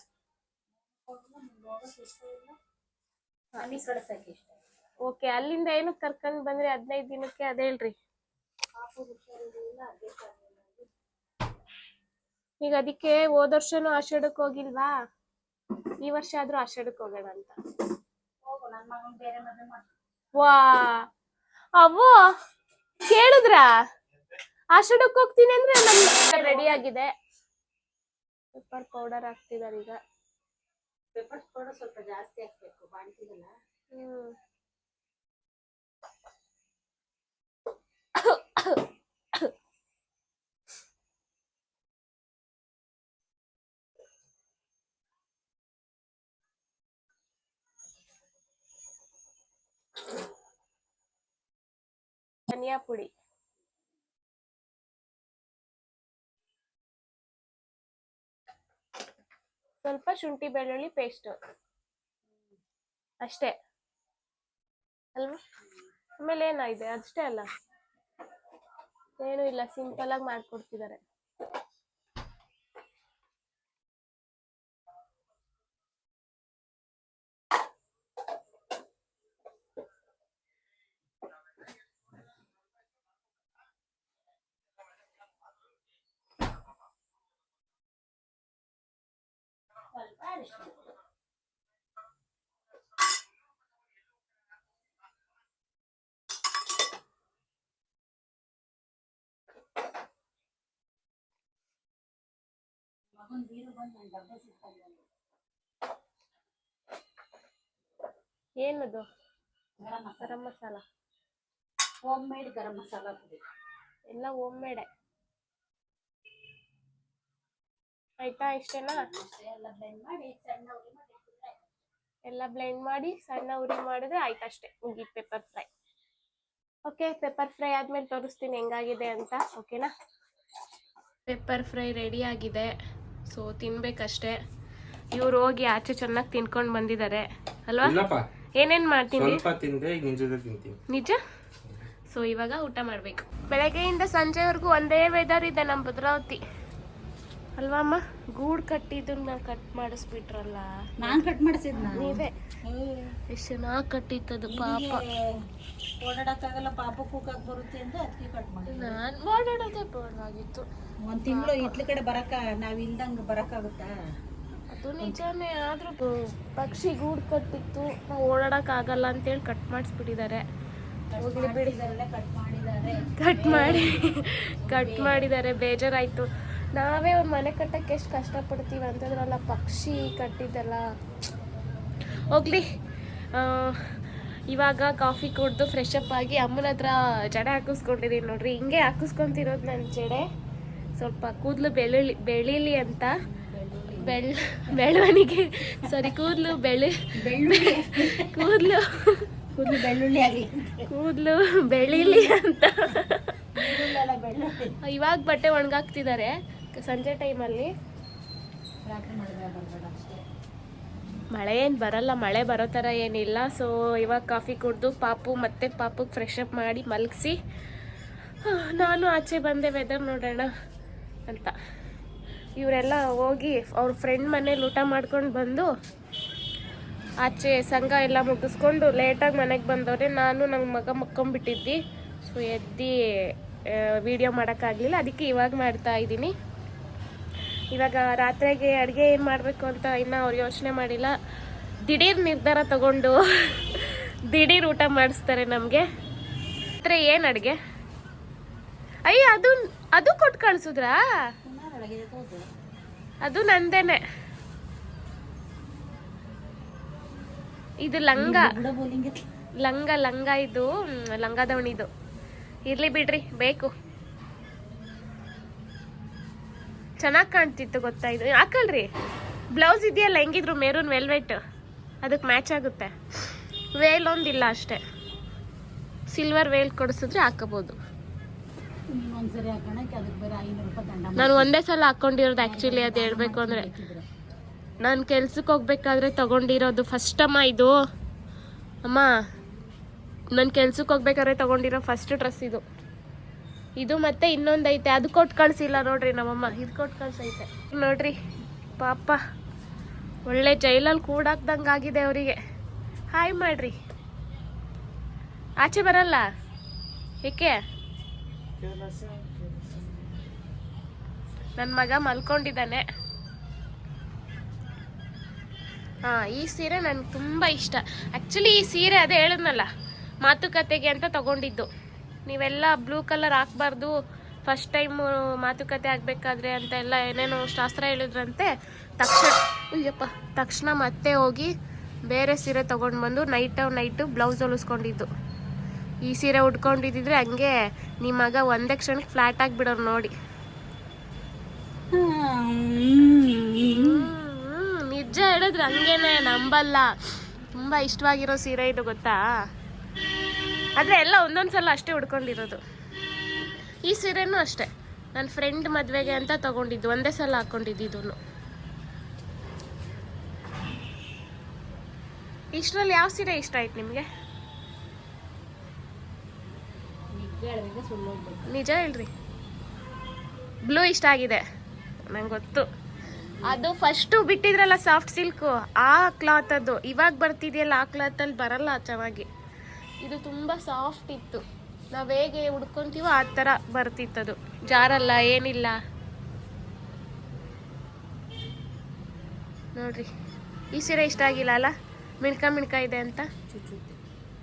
ಓಕೆ ಅಲ್ಲಿಂದ ಏನು ಕರ್ಕೊಂಡ್ ಬಂದ್ರಿ? ಹದಿನೈದು ದಿನಕ್ಕೆ ಅದ್ ಹೇಳ್ರಿ ಪಾಪು ಹುಷಾರಿರಲಿಲ್ಲ ಅದೇ ಕಾರಣವಾಗಿ ಈಗ ಅದಕ್ಕೆ ಹೋದ ವರ್ಷನು ಆಷಾಢಕ್ಕೆ ಹೋಗಿಲ್ವಾ? ಈ ವರ್ಷ ಆದ್ರೂ ಆಷಾಢಕ್ಕೆ ಹೋಗೋಣ ಅಂತ. ವಾ. ಅವ್ವ ಕೇಳಿದ್ರ? ಆಷಾಢಕ್ಕೆ ಹೋಗ್ತೀನಿ ಅಂದ್ರೆ ರೆಡಿ ಆಗಿದೆ. ಪೇಪರ್ ಪೌಡರ್ ಹಾಕ್ತಿದಾರೆ ಈಗ. ಪೆಪ್ಪರ್ ಪೌಡರ್ ಸ್ವಲ್ಪ ಜಾಸ್ತಿ ಹಾಕ್ಬೇಕು ಹ್ಮ್. ಧನಿಯಾ ಪುಡಿ ಸ್ವಲ್ಪ ಶುಂಠಿ ಬೆಳ್ಳುಳ್ಳಿ ಪೇಸ್ಟ್ ಅಷ್ಟೇ. ಅಲ್ವಾ? ಆಮೇಲೆ ಏನಾಗಿದೆ ಅಷ್ಟೇ ಅಲ್ಲ. ಏನು ಇಲ್ಲ ಸಿಂಪಲ್ ಆಗಿ ಮಾಡ್ಕೊಡ್ತಿದ್ದಾರೆ ಮಗನ್ ಬೀರು ಬಂದು ನನ್ನ ಡಬ್ಬೆ ಏನದು? ಗರಂ ಮಸಾಲ. ಗರಂ ಮಸಾಲ. ಹೋಮ್ ಮೇಡ್ ಗರಂ ಮಸಾಲ ಪುಡಿ ಎಲ್ಲ ಹೋಮ್ ಮೇಡೆ ಆಯ್ತಾ ಇಷ್ಟೇನಾ ಅಷ್ಟೇ ಎಲ್ಲ ಬ್ಲೆಂಡ್ ಮಾಡಿ ಸಣ್ಣ ಉರಿ ಮಾಡಿ ಎಲ್ಲ ಬ್ಲೆಂಡ್ ಮಾಡಿ ಸಣ್ಣ ಉರಿ ಮಾಡಿದ್ರೆ ಆಯ್ತು ಅಷ್ಟೇ. ಮುಗೀತು pepper fry okay pepper fry ಆದ್ಮೇಲೆ ತೋರಿಸ್ತೀನಿ ಹೆಂಗಾಗಿದೆ ಅಂತ. ಓಕೆನಾ ಪೆಪ್ಪರ್ ಫ್ರೈ ರೆಡಿ ಆಗಿದೆ. ಸೊ ತಿನ್ಬೇಕಷ್ಟೇ. ಇವ್ರು ಹೋಗಿ ಆಚೆ ಚೆನ್ನಾಗಿ ತಿನ್ಕೊಂಡು ಬಂದಿದ್ದಾರೆ ಅಲ್ವಾ? ಏನೇನ್ ಮಾಡ್ತೀನಿ? ನಿಜ? ಸೊ ಇವಾಗ ಊಟ ಮಾಡ್ಬೇಕು. ಬೆಳಗ್ಗೆಯಿಂದ ಸಂಜೆವರೆಗೂ ಒಂದೇ ವೆದರ್ ಇದೆ ನಮ್ಮ ಭದ್ರಾವತಿ. ಅಲ್ವಾ ಗೂಡ್ ಗೂಡು ಕಟ್ಟಿದ್ದನ್ನ ಕಟ್ ಮಾಡಿಸ್ಬಿಟ್ರಲ್ಲ. ನಾನ್ ಕಟ್ ಮಾಡಿಸಿದ್ನ ನೀವೇ? ಎಷ್ಟು ಚೆನ್ನಾಗಿ ಕಟ್ಟಿತ್ತದು ಪಾಪ. ಓಡಾಡಕ್ಕಾಗಲ್ಲ ಪಾಪ ಕೂಗಾಕ್ ಬರುತ್ತೆ ಅಂತ ಅದಕ್ಕೆ ಕಟ್ ಮಾಡಿ ನಾನು ಓಡಾಡೋದೇ ಬೋರ್ವಾಗಿತ್ತು ಒಂದ್ ತಿಂಗಳು ಇತ್ಲ ಕಡೆ ಬರಕ ನಾವ್ ಇಲ್ದಂಗ ಬರಕ್ಕಾಗುತ್ತಾ? ಅದು ನಿಜಾನೇ ಆದ್ರೂ ಪಕ್ಷಿ ಗೂಡು ಕಟ್ಟಿತ್ತು. ನಾವು ಓಡಾಡೋಕ್ಕಾಗಲ್ಲ ಅಂತೇಳಿ ಕಟ್ ಮಾಡಿಸ್ಬಿಟ್ಟಿದ್ದಾರೆ. ಹೋಗ್ಲಿ ಬಿಡಿ. ಕಟ್ ಮಾಡಿದ್ದಾರೆ ಕಟ್ ಮಾಡಿ. ಕಟ್ ಮಾಡಿದ್ದಾರೆ ಬೇಜಾರಾಯಿತು. ನಾವೇ ಒಂದು ಮನೆ ಕಟ್ಟಕ್ಕೆ ಎಷ್ಟು ಕಷ್ಟಪಡ್ತೀವಿ ಅಂತಂದ್ರಲ್ಲ ಪಕ್ಷಿ ಕಟ್ಟಿದ್ದಲ್ಲ. ಹೋಗ್ಲಿ. ಇವಾಗ ಕಾಫಿ ಕುಡ್ದು ಫ್ರೆಶ್ ಅಪ್ ಆಗಿ ಅಮ್ಮನ ಹತ್ರ ಜಡೆ ಹಾಕಿಸ್ಕೊಂಡಿದ್ದೀನಿ ನೋಡ್ರಿ. ಹಿಂಗೆ ಹಾಕಿಸ್ಕೊಂತಿರೋದು ನನ್ನ ಜಡೆ. ಸ್ವಲ್ಪ ಕೂದಲು ಬೆಳಿಲಿ ಬೆಳೀಲಿ ಅಂತ. ಬೆಳ್ ಬೆಳವಣಿಗೆ. ಸಾರಿ ಕೂದಲು ಬೆಳೆ ಕೂದಲು ಕೂದಲು ಬೆಳ್ಳುಳ್ಳಿ ಆಗಿ ಕೂದಲು ಬೆಳೀಲಿ ಅಂತ ಇವಾಗ ಬಟ್ಟೆ ಒಣಗಾಕ್ತಿದ್ದಾರೆ ಸಂಜೆ ಟೈಮಲ್ಲಿ ಮಳೆ ಏನು ಬರಲ್ಲ, ಮಳೆ ಬರೋ ಥರ ಏನಿಲ್ಲ. ಸೊ ಇವಾಗ ಕಾಫಿ ಕುಡಿದು ಪಾಪು ಮತ್ತೆ ಪಾಪುಗೆ ಫ್ರೆಶ್ ಅಪ್ ಮಾಡಿ ಮಲಗಿಸಿ ನಾನು ಆಚೆ ಬಂದೆ ವೆದರ್ ನೋಡೋಣ ಅಂತ. ಇವರೆಲ್ಲ ಹೋಗಿ ಅವ್ರ ಫ್ರೆಂಡ್ ಮನೇಲಿ ಊಟ ಮಾಡ್ಕೊಂಡು ಬಂದು ಆಚೆ ಸಂಘ ಎಲ್ಲ ಮುಗಿಸ್ಕೊಂಡು ಲೇಟಾಗಿ ಮನೆಗೆ ಬಂದವ್ರೆ. ನಾನು ನನ್ನ ಮಗ ಮಕ್ಕೊಂಬಿಟ್ಟಿದ್ದಿ ಸೊ ಎದ್ದು ವೀಡಿಯೋ ಮಾಡೋಕ್ಕಾಗಲಿಲ್ಲ ಅದಕ್ಕೆ ಇವಾಗ ಮಾಡ್ತಾ ಇದ್ದೀನಿ. ಇವಾಗ ರಾತ್ರಿಗೆ ಅಡುಗೆ ಏನು ಮಾಡಬೇಕು ಅಂತ ಇನ್ನೂ ಅವ್ರು ಯೋಚನೆ ಮಾಡಿಲ್ಲ. ದಿಢೀರ್ ನಿರ್ಧಾರ ತಗೊಂಡು ದಿಢೀರ್ ಊಟ ಮಾಡಿಸ್ತಾರೆ ನಮಗೆ. ಆದರೆ ಏನು ಅಡುಗೆ? ಅಯ್ಯ, ಅದು ಅದು ಕೊಟ್ಟು ಕಳ್ಸಿದ್ರಾ? ಅದು ನಂದೇನೆ. ಇದು ಲಂಗ. ಲಂಗ ಲಂಗ ಇದು ಲಂಗ ದವಣಿದು ಇರ್ಲಿ ಬಿಡ್ರಿ, ಬೇಕು. ಚೆನ್ನಾಗಿ ಕಾಣ್ತಿತ್ತು ಗೊತ್ತಾ ಇದು? ಹಾಕಲ್ರಿ ಬ್ಲೌಸ್ ಇದೆಯಲ್ಲ, ಹೆಂಗಿದ್ರು ಮೇರೂನ್ ವೆಲ್ವೆಟ್? ಅದಕ್ಕೆ ಮ್ಯಾಚ್ ಆಗುತ್ತೆ. ವೇಲ್ ಒಂದಿಲ್ಲ ಅಷ್ಟೇ. ಸಿಲ್ವರ್ ವೇಲ್ ಕೊಡಿಸಿದ್ರೆ ಹಾಕೋಬೋದು. ನಾನು ಒಂದೇ ಸಲ ಹಾಕೊಂಡಿರೋದು ಆ್ಯಕ್ಚುಲಿ ಅದು ಹೇಳ್ಬೇಕು ಅಂದರೆ. ನಾನು ಕೆಲ್ಸಕ್ಕೆ ಹೋಗ್ಬೇಕಾದ್ರೆ ತಗೊಂಡಿರೋದು ಫಸ್ಟ್ ಅಮ್ಮ ಇದು. ಅಮ್ಮ, ನಾನು ಕೆಲ್ಸಕ್ಕೆ ಹೋಗ್ಬೇಕಾದ್ರೆ ತಗೊಂಡಿರೋ ಫಸ್ಟ್ ಡ್ರೆಸ್ ಇದು. ಇದು ಮತ್ತೆ ಇನ್ನೊಂದು ಐತೆ. ಅದು ಕೊಟ್ಟು ಕಳ್ಸಿಲ್ಲ ನೋಡ್ರಿ ನಮ್ಮಮ್ಮ. ಇದು ಕೊಟ್ಟು ಕಳ್ಸೈತೆ. ನೋಡ್ರಿ, ಪಾಪ. ಒಳ್ಳೆ ಜೈಲಲ್ಲಿ ಕೂಡಾಕ್ದಂಗೆ ಆಗಿದೆ ಅವರಿಗೆ. ಹಾಯ್ ಮಾಡ್ರಿ. ಆಚೆ ಬರಲ್ಲ? ಏಕೆ? ನನ್ನ ಮಗ ಮಲ್ಕೊಂಡಿದ್ದಾನೆ. ಹಾಂ, ಈ ಸೀರೆ ನನಗೆ ತುಂಬ ಇಷ್ಟ. ಆ್ಯಕ್ಚುಲಿ ಈ ಸೀರೆ ಅದೇ ಹೇಳಿದ್ನಲ್ಲ, ಮಾತುಕತೆಗೆ ಅಂತ ತಗೊಂಡಿದ್ದು. ನೀವೆಲ್ಲ ಬ್ಲೂ ಕಲರ್ ಹಾಕ್ಬಾರ್ದು. ಫಸ್ಟ್ ಟೈಮ್ ಮಾತುಕತೆ ಆಗಬೇಕಾದ್ರೆ ಅಂತ ಎಲ್ಲ ಏನೇನೋ ಶಾಸ್ತ್ರ ಹೇಳಿದ್ರಂತೆ. ತಕ್ಷಣ ಅಯ್ಯಪ್ಪ, ತಕ್ಷಣ ಮತ್ತೆ ಹೋಗಿ ಬೇರೆ ಸೀರೆ ತೊಗೊಂಡು ಬಂದು ನೈಟ್ ನೈಟು ಬ್ಲೌಸ್ ಹೊಲಿಸ್ಕೊಂಡಿದ್ದು. ಈ ಸೀರೆ ಉಟ್ಕೊಂಡಿದ್ದಿದ್ರೆ ಹಂಗೆ ನಿಮ್ಮ ಮಗ ಒಂದೇ ಕ್ಷಣಕ್ಕೆ ಫ್ಲ್ಯಾಟ್ ಆಗಿಬಿಡೋರು ನೋಡಿ. ನಿಜ ಹೇಳಿದ್ರೆ ಹಂಗೇನೆ ನಂಬಲ್ಲ. ತುಂಬ ಇಷ್ಟವಾಗಿರೋ ಸೀರೆ ಇದು, ಗೊತ್ತಾ? ಆದರೆ ಎಲ್ಲ ಒಂದೊಂದು ಸಲ ಅಷ್ಟೇ ಉಡ್ಕೊಂಡಿರೋದು. ಈ ಸೀರೆನೂ ಅಷ್ಟೇ. ನನ್ನ ಫ್ರೆಂಡ್ ಮದುವೆಗೆ ಅಂತ ತಗೊಂಡಿದ್ದು, ಒಂದೇ ಸಲ ಇದನ್ನು ಇಷ್ಟರಲ್ಲಿ ಯಾವ ಸೀರೆ ಇಷ್ಟ ಆಯ್ತು ನಿಮಗೆ? ನಿಜ ಹೇಳ್ರಿ. ಬ್ಲೂ ಇಷ್ಟ ಆಗಿದೆ. ನಂಗೆ ಗೊತ್ತು. ಅದು ಫಸ್ಟು ಬಿಟ್ಟಿದ್ರಲ್ಲ ಸಾಫ್ಟ್ ಸಿಲ್ಕು ಆ ಕ್ಲಾತ್ ಅದು. ಇವಾಗ ಬರ್ತಿದೆಯಲ್ಲ ಆ ಕ್ಲಾತಲ್ಲಿ ಬರಲ್ಲ ಚೆನ್ನಾಗಿ. ಇದು ತುಂಬಾ ಸಾಫ್ಟ್ ಇತ್ತು. ನಾವು ಹೇಗೆ ಉಡ್ಕೊಂತೀವೋ ಆ ಥರ ಬರ್ತಿತ್ತದು. ಜಾರಲ್ಲ ಏನಿಲ್ಲ. ನೋಡ್ರಿ ಈ ಸೀರೆ ಇಷ್ಟ ಆಗಿಲ್ಲ ಅಲ್ಲ? ಮಿಣ್ಕ ಮಿಣ್ಕ ಇದೆ ಅಂತ?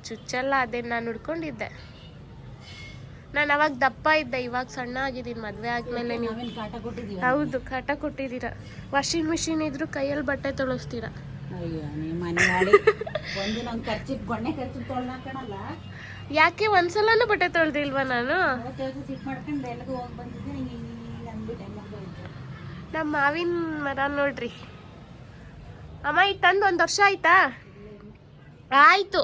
ಚುಚ್ಚಲ್ಲ ಅದೇ ನಾನು ಉಡ್ಕೊಂಡಿದ್ದೆ ನಾನು ಅವಾಗ ದಪ್ಪ ಇದ್ದೆ ಇವಾಗ ಸಣ್ಣ ಆಗಿದ್ದೀನಿ ಮದುವೆ ಆದ್ಮೇಲೆ ನೀವು. ಹೌದು ಕಾಟ ಕೊಟ್ಟಿದ್ದೀರಾ. ವಾಷಿಂಗ್ ಮಿಷಿನ್ ಇದ್ರು ಕೈಯಲ್ಲಿ ಬಟ್ಟೆ ತೊಳಸ್ತೀರ. ಅಯ್ಯೋ ನೀ ಮನೆ ಮಾಡಿ. ಒಂದು ನಂಗೆ ಖರ್ಚಿಪ್ ಗೊಣ್ಣೆ ಖರ್ಚಿಪ್ ತೊಳ್ದಾಕಣಲ್ಲ ಯಾಕೆ ಒಂದ್ಸಲನೂ ಬಟ್ಟೆ ತೊಳ್ದಿಲ್ವಾ ನಾನು? ನಮ್ ಸಿಟ್ ಮಾಡ್ಕೊಂಡು ಎಲ್ಲಿಗೂ ಹೋಗಿ ಬಂದಿದ್ದೆ ನಂಗೆ ಹಿಂಗೆ ಅಂದ್ಬಿಟ್ಟೆ ಮುಗ್ದೋಯ್ತು. ನಮ್ಮ ಮಾವಿನ ಮರ ನೋಡ್ರಿ. ಅಮ್ಮ ಈಗ ತಂದು ಒಂದು ವರ್ಷ ಆಯ್ತಾ? ಆಯ್ತು.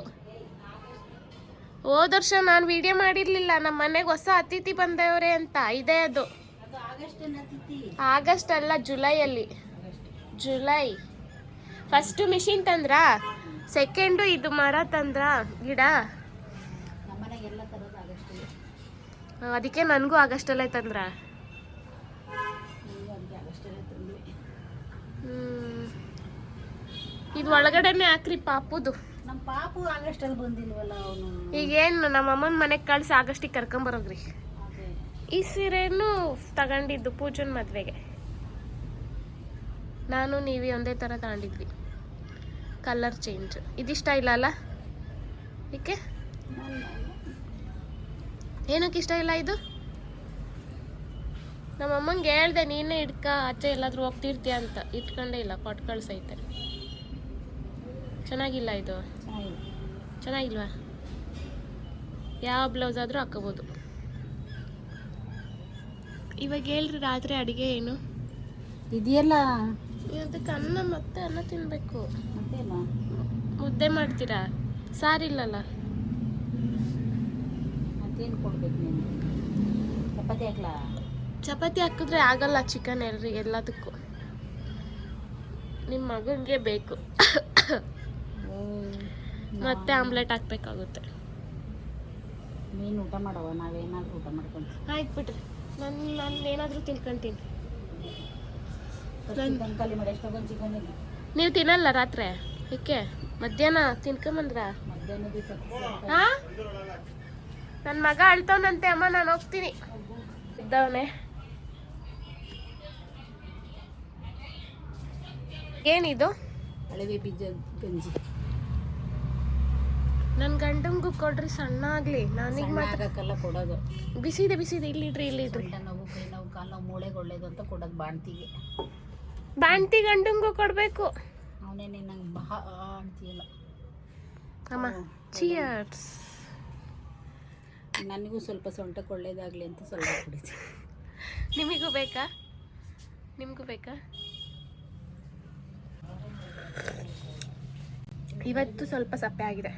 ಹೋದ ವರ್ಷ ನಾನು ವಿಡಿಯೋ ಮಾಡಿರ್ಲಿಲ್ಲ ನಮ್ಮ ಮನೆಗೆ ಹೊಸ ಅತಿಥಿ ಬಂದವ್ರೆ ಅಂತ ಇದೆ ಅದು. ಅದು ಆಗಸ್ಟ್ ಅಲ್ಲ ಆಗಸ್ಟ್ ಅಲ್ಲ ಜುಲೈಯಲ್ಲಿ. ಜುಲೈ. ಫಸ್ಟು ಮಿಷಿನ್ ತಂದ್ರ? ಸೆಕೆಂಡು ಇದು ಮರ ತಂದ್ರ? ಗಿಡ? ಅದಕ್ಕೆ ನನಗೂ ಆಗಸ್ಟಲ್ಲೇ ತಂದ್ರ? ಇದು ಒಳಗಡೆನೆ ಹಾಕ್ರಿ ಪಾಪುದು. ನಮ್ಮ ಪಾಪು ಆಗಸ್ಟಲ್ಲಿ ಬಂದಿಲ್ವಲ್ಲ ಅವನು. ಈಗೇನು ನಮ್ಮ ಅಮ್ಮನ ಮನೆಗೆ ಕಳ್ಸಿ ಆಗಸ್ಟಿಗೆ ಕರ್ಕೊಂಬರೋಗ್ರಿ. ಬರೋಗ್ರಿ ಈ ಸೀರೆನೂ ತಗೊಂಡಿದ್ದು ಪೂಜನ್ ಮದ್ವೆಗೆ. ನಾನು, ನೀವೇ ಒಂದೇ ಥರ ತಗೊಂಡಿದ್ವಿ. ಕಲರ್ ಚೇಂಜ್ ಇದಿಷ್ಟ ಇಲ್ಲ ಅಲ್ಲ? ಏಕೆ? ಏನಕ್ಕೆ ಇಷ್ಟ ಇಲ್ಲ ಇದು? ನಮ್ಮ ಅಮ್ಮಂಗೆ ಹೇಳ್ದೆ, ನೀನೇ ಇಟ್ಕ ಆಚೆ ಎಲ್ಲಾದರೂ ಹೋಗ್ತಿರ್ತೀಯ ಅಂತ. ಇಟ್ಕೊಂಡೇ ಇಲ್ಲ ಕೊಟ್ಟು ಕಳ್ಸೈತೆ ಚೆನ್ನಾಗಿಲ್ಲ ಇದು? ಚೆನ್ನಾಗಿಲ್ವಾ? ಯಾವ ಬ್ಲೌಸ್ ಆದರೂ ಹಾಕೋಬೋದು. ಇವಾಗ ಹೇಳ್ರಿ, ರಾತ್ರಿ ಅಡುಗೆ ಏನು? ಇದೆಯಲ್ಲ? ಅದಕ್ಕೆ ಅನ್ನ ಮತ್ತೆ ಅನ್ನ ತಿನ್ನಬೇಕು ಮುದ್ದೆ ಮಾಡ್ತೀರಾ? ಸಾರಿಲ್ಲಲ್ಲ ಅದೇನು ಕೊಡ್ಬೇಕು ನೀನು? ಚಪಾತಿ ಹಾಕ್ಲಾ? ಚಪಾತಿ ಹಾಕಿದ್ರೆ ಆಗಲ್ಲ ಚಿಕನ್ ಎಲ್ರಿ ಎಲ್ಲದಕ್ಕೂ. ನಿಮ್ಮ ಮಗನಿಗೆ ಬೇಕು. ಮತ್ತೆ ಆಮ್ಲೆಟ್ ಹಾಕ್ಬೇಕಾಗುತ್ತೆ. ಮೀನು ಊಟ ಮಾಡವ ನಾವೇನಾದ್ರೂ ಊಟ ಮಾಡ್ಕೊಂಡು ಆಯ್ತು ಬಿಡ್ರಿ. ನಾನು ನಾನು ಏನಾದರೂ ತಿನ್ಕೊಂತೀನಿ ಚಿಕನ್ ಖಾಲಿ ಮಾಡಿ ಎಷ್ಟೊಂದು ಚಿಕನ್ ಇಲ್ಲ ನೀವು ತಿನ್ನಲ್ಲ ರಾತ್ರಿ? ಏಕೆ? ಮಧ್ಯಾಹ್ನ ತಿನ್ಕೊಂಬಂದ್ರ? ಹಾ? ನನ್ನ ಮಗ ಅಳ್ತವನಂತೆ ಅಮ್ಮ ನಾನು ಹೋಗ್ತೀನಿ. ಇದ್ದವನೆ. ಏನಿದು? ಅಳವೆ ಬೀಜ ಗಂಜಿ. ನನ್ನ ಗಂಡಂಗೂ ಕೊಡ್ರಿ ಸಣ್ಣ ಆಗ್ಲಿ. ನನಗೆ ಸಣ್ಣ ಮಾತ್ರ ಆಗಕ್ಕೆಲ್ಲ ಕೊಡೋದು. ಬಿಸಿದೆ ಬಿಸಿದೆ ಇಲ್ಲಿಡ್ರಿ ಇಲ್ಲಿಡ್ರಿ. ನಾವು ನೋವು ಕೈ ನೋವು ಕಾಲು ನೋವು ಮೂಳೆಗೆ ಒಳ್ಳೇದು ಅಂತ ಕೊಡೋದು ಬಾಣ್ತಿಗೆ. ಬಾಣ್ತಿ ಗಂಡಂಗೂ ಕೊಡಬೇಕು. ಅವನೇನೆ ನಂಗೆ ಬಹ ಅಂತೀಯಲ್ಲ ಅಮ್ಮ ಚಿಯರ್ಸ್ ನನಗೂ ಸ್ವಲ್ಪ ಸೊಂಟಕ್ಕೆ ಒಳ್ಳೇದಾಗಲಿ ಅಂತ ಸ್ವಲ್ಪ ಕುಡಿಸಿ. ನಿಮಗೂ ಬೇಕಾ? ನಿಮಗೂ ಬೇಕಾ? ಇವತ್ತು ಸ್ವಲ್ಪ ಸಪ್ಪೆ ಆಗಿದೆ.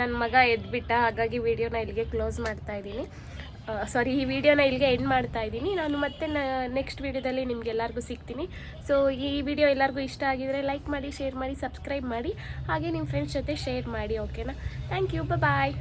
ನನ್ನ ಮಗ ಎದ್ಬಿಟ್ಟ ಹಾಗಾಗಿ ವಿಡಿಯೋನ ಇಲ್ಲಿಗೆ ಕ್ಲೋಸ್ ಮಾಡ್ತಾ ಇದ್ದೀನಿ. ಸಾರಿ ಈ ವಿಡಿಯೋನ ಇಲ್ಲಿಗೆ ಎಂಡ್ ಮಾಡ್ತಾ ಇದ್ದೀನಿ. ನಾನು ಮತ್ತೆ ನೆಕ್ಸ್ಟ್ ವಿಡಿಯೋದಲ್ಲಿ ನಿಮ್ಗೆಲ್ಲರಿಗೂ ಸಿಗ್ತೀನಿ. ಸೊ ಈ ವಿಡಿಯೋ ಎಲ್ಲರಿಗೂ ಇಷ್ಟ ಆಗಿದರೆ ಲೈಕ್ ಮಾಡಿ ಶೇರ್ ಮಾಡಿ ಸಬ್ಸ್ಕ್ರೈಬ್ ಮಾಡಿ, ಹಾಗೆ ನಿಮ್ಮ ಫ್ರೆಂಡ್ಸ್ ಜೊತೆ ಶೇರ್ ಮಾಡಿ ಓಕೆನಾ ಥ್ಯಾಂಕ್ ಯು ಬಾಯ್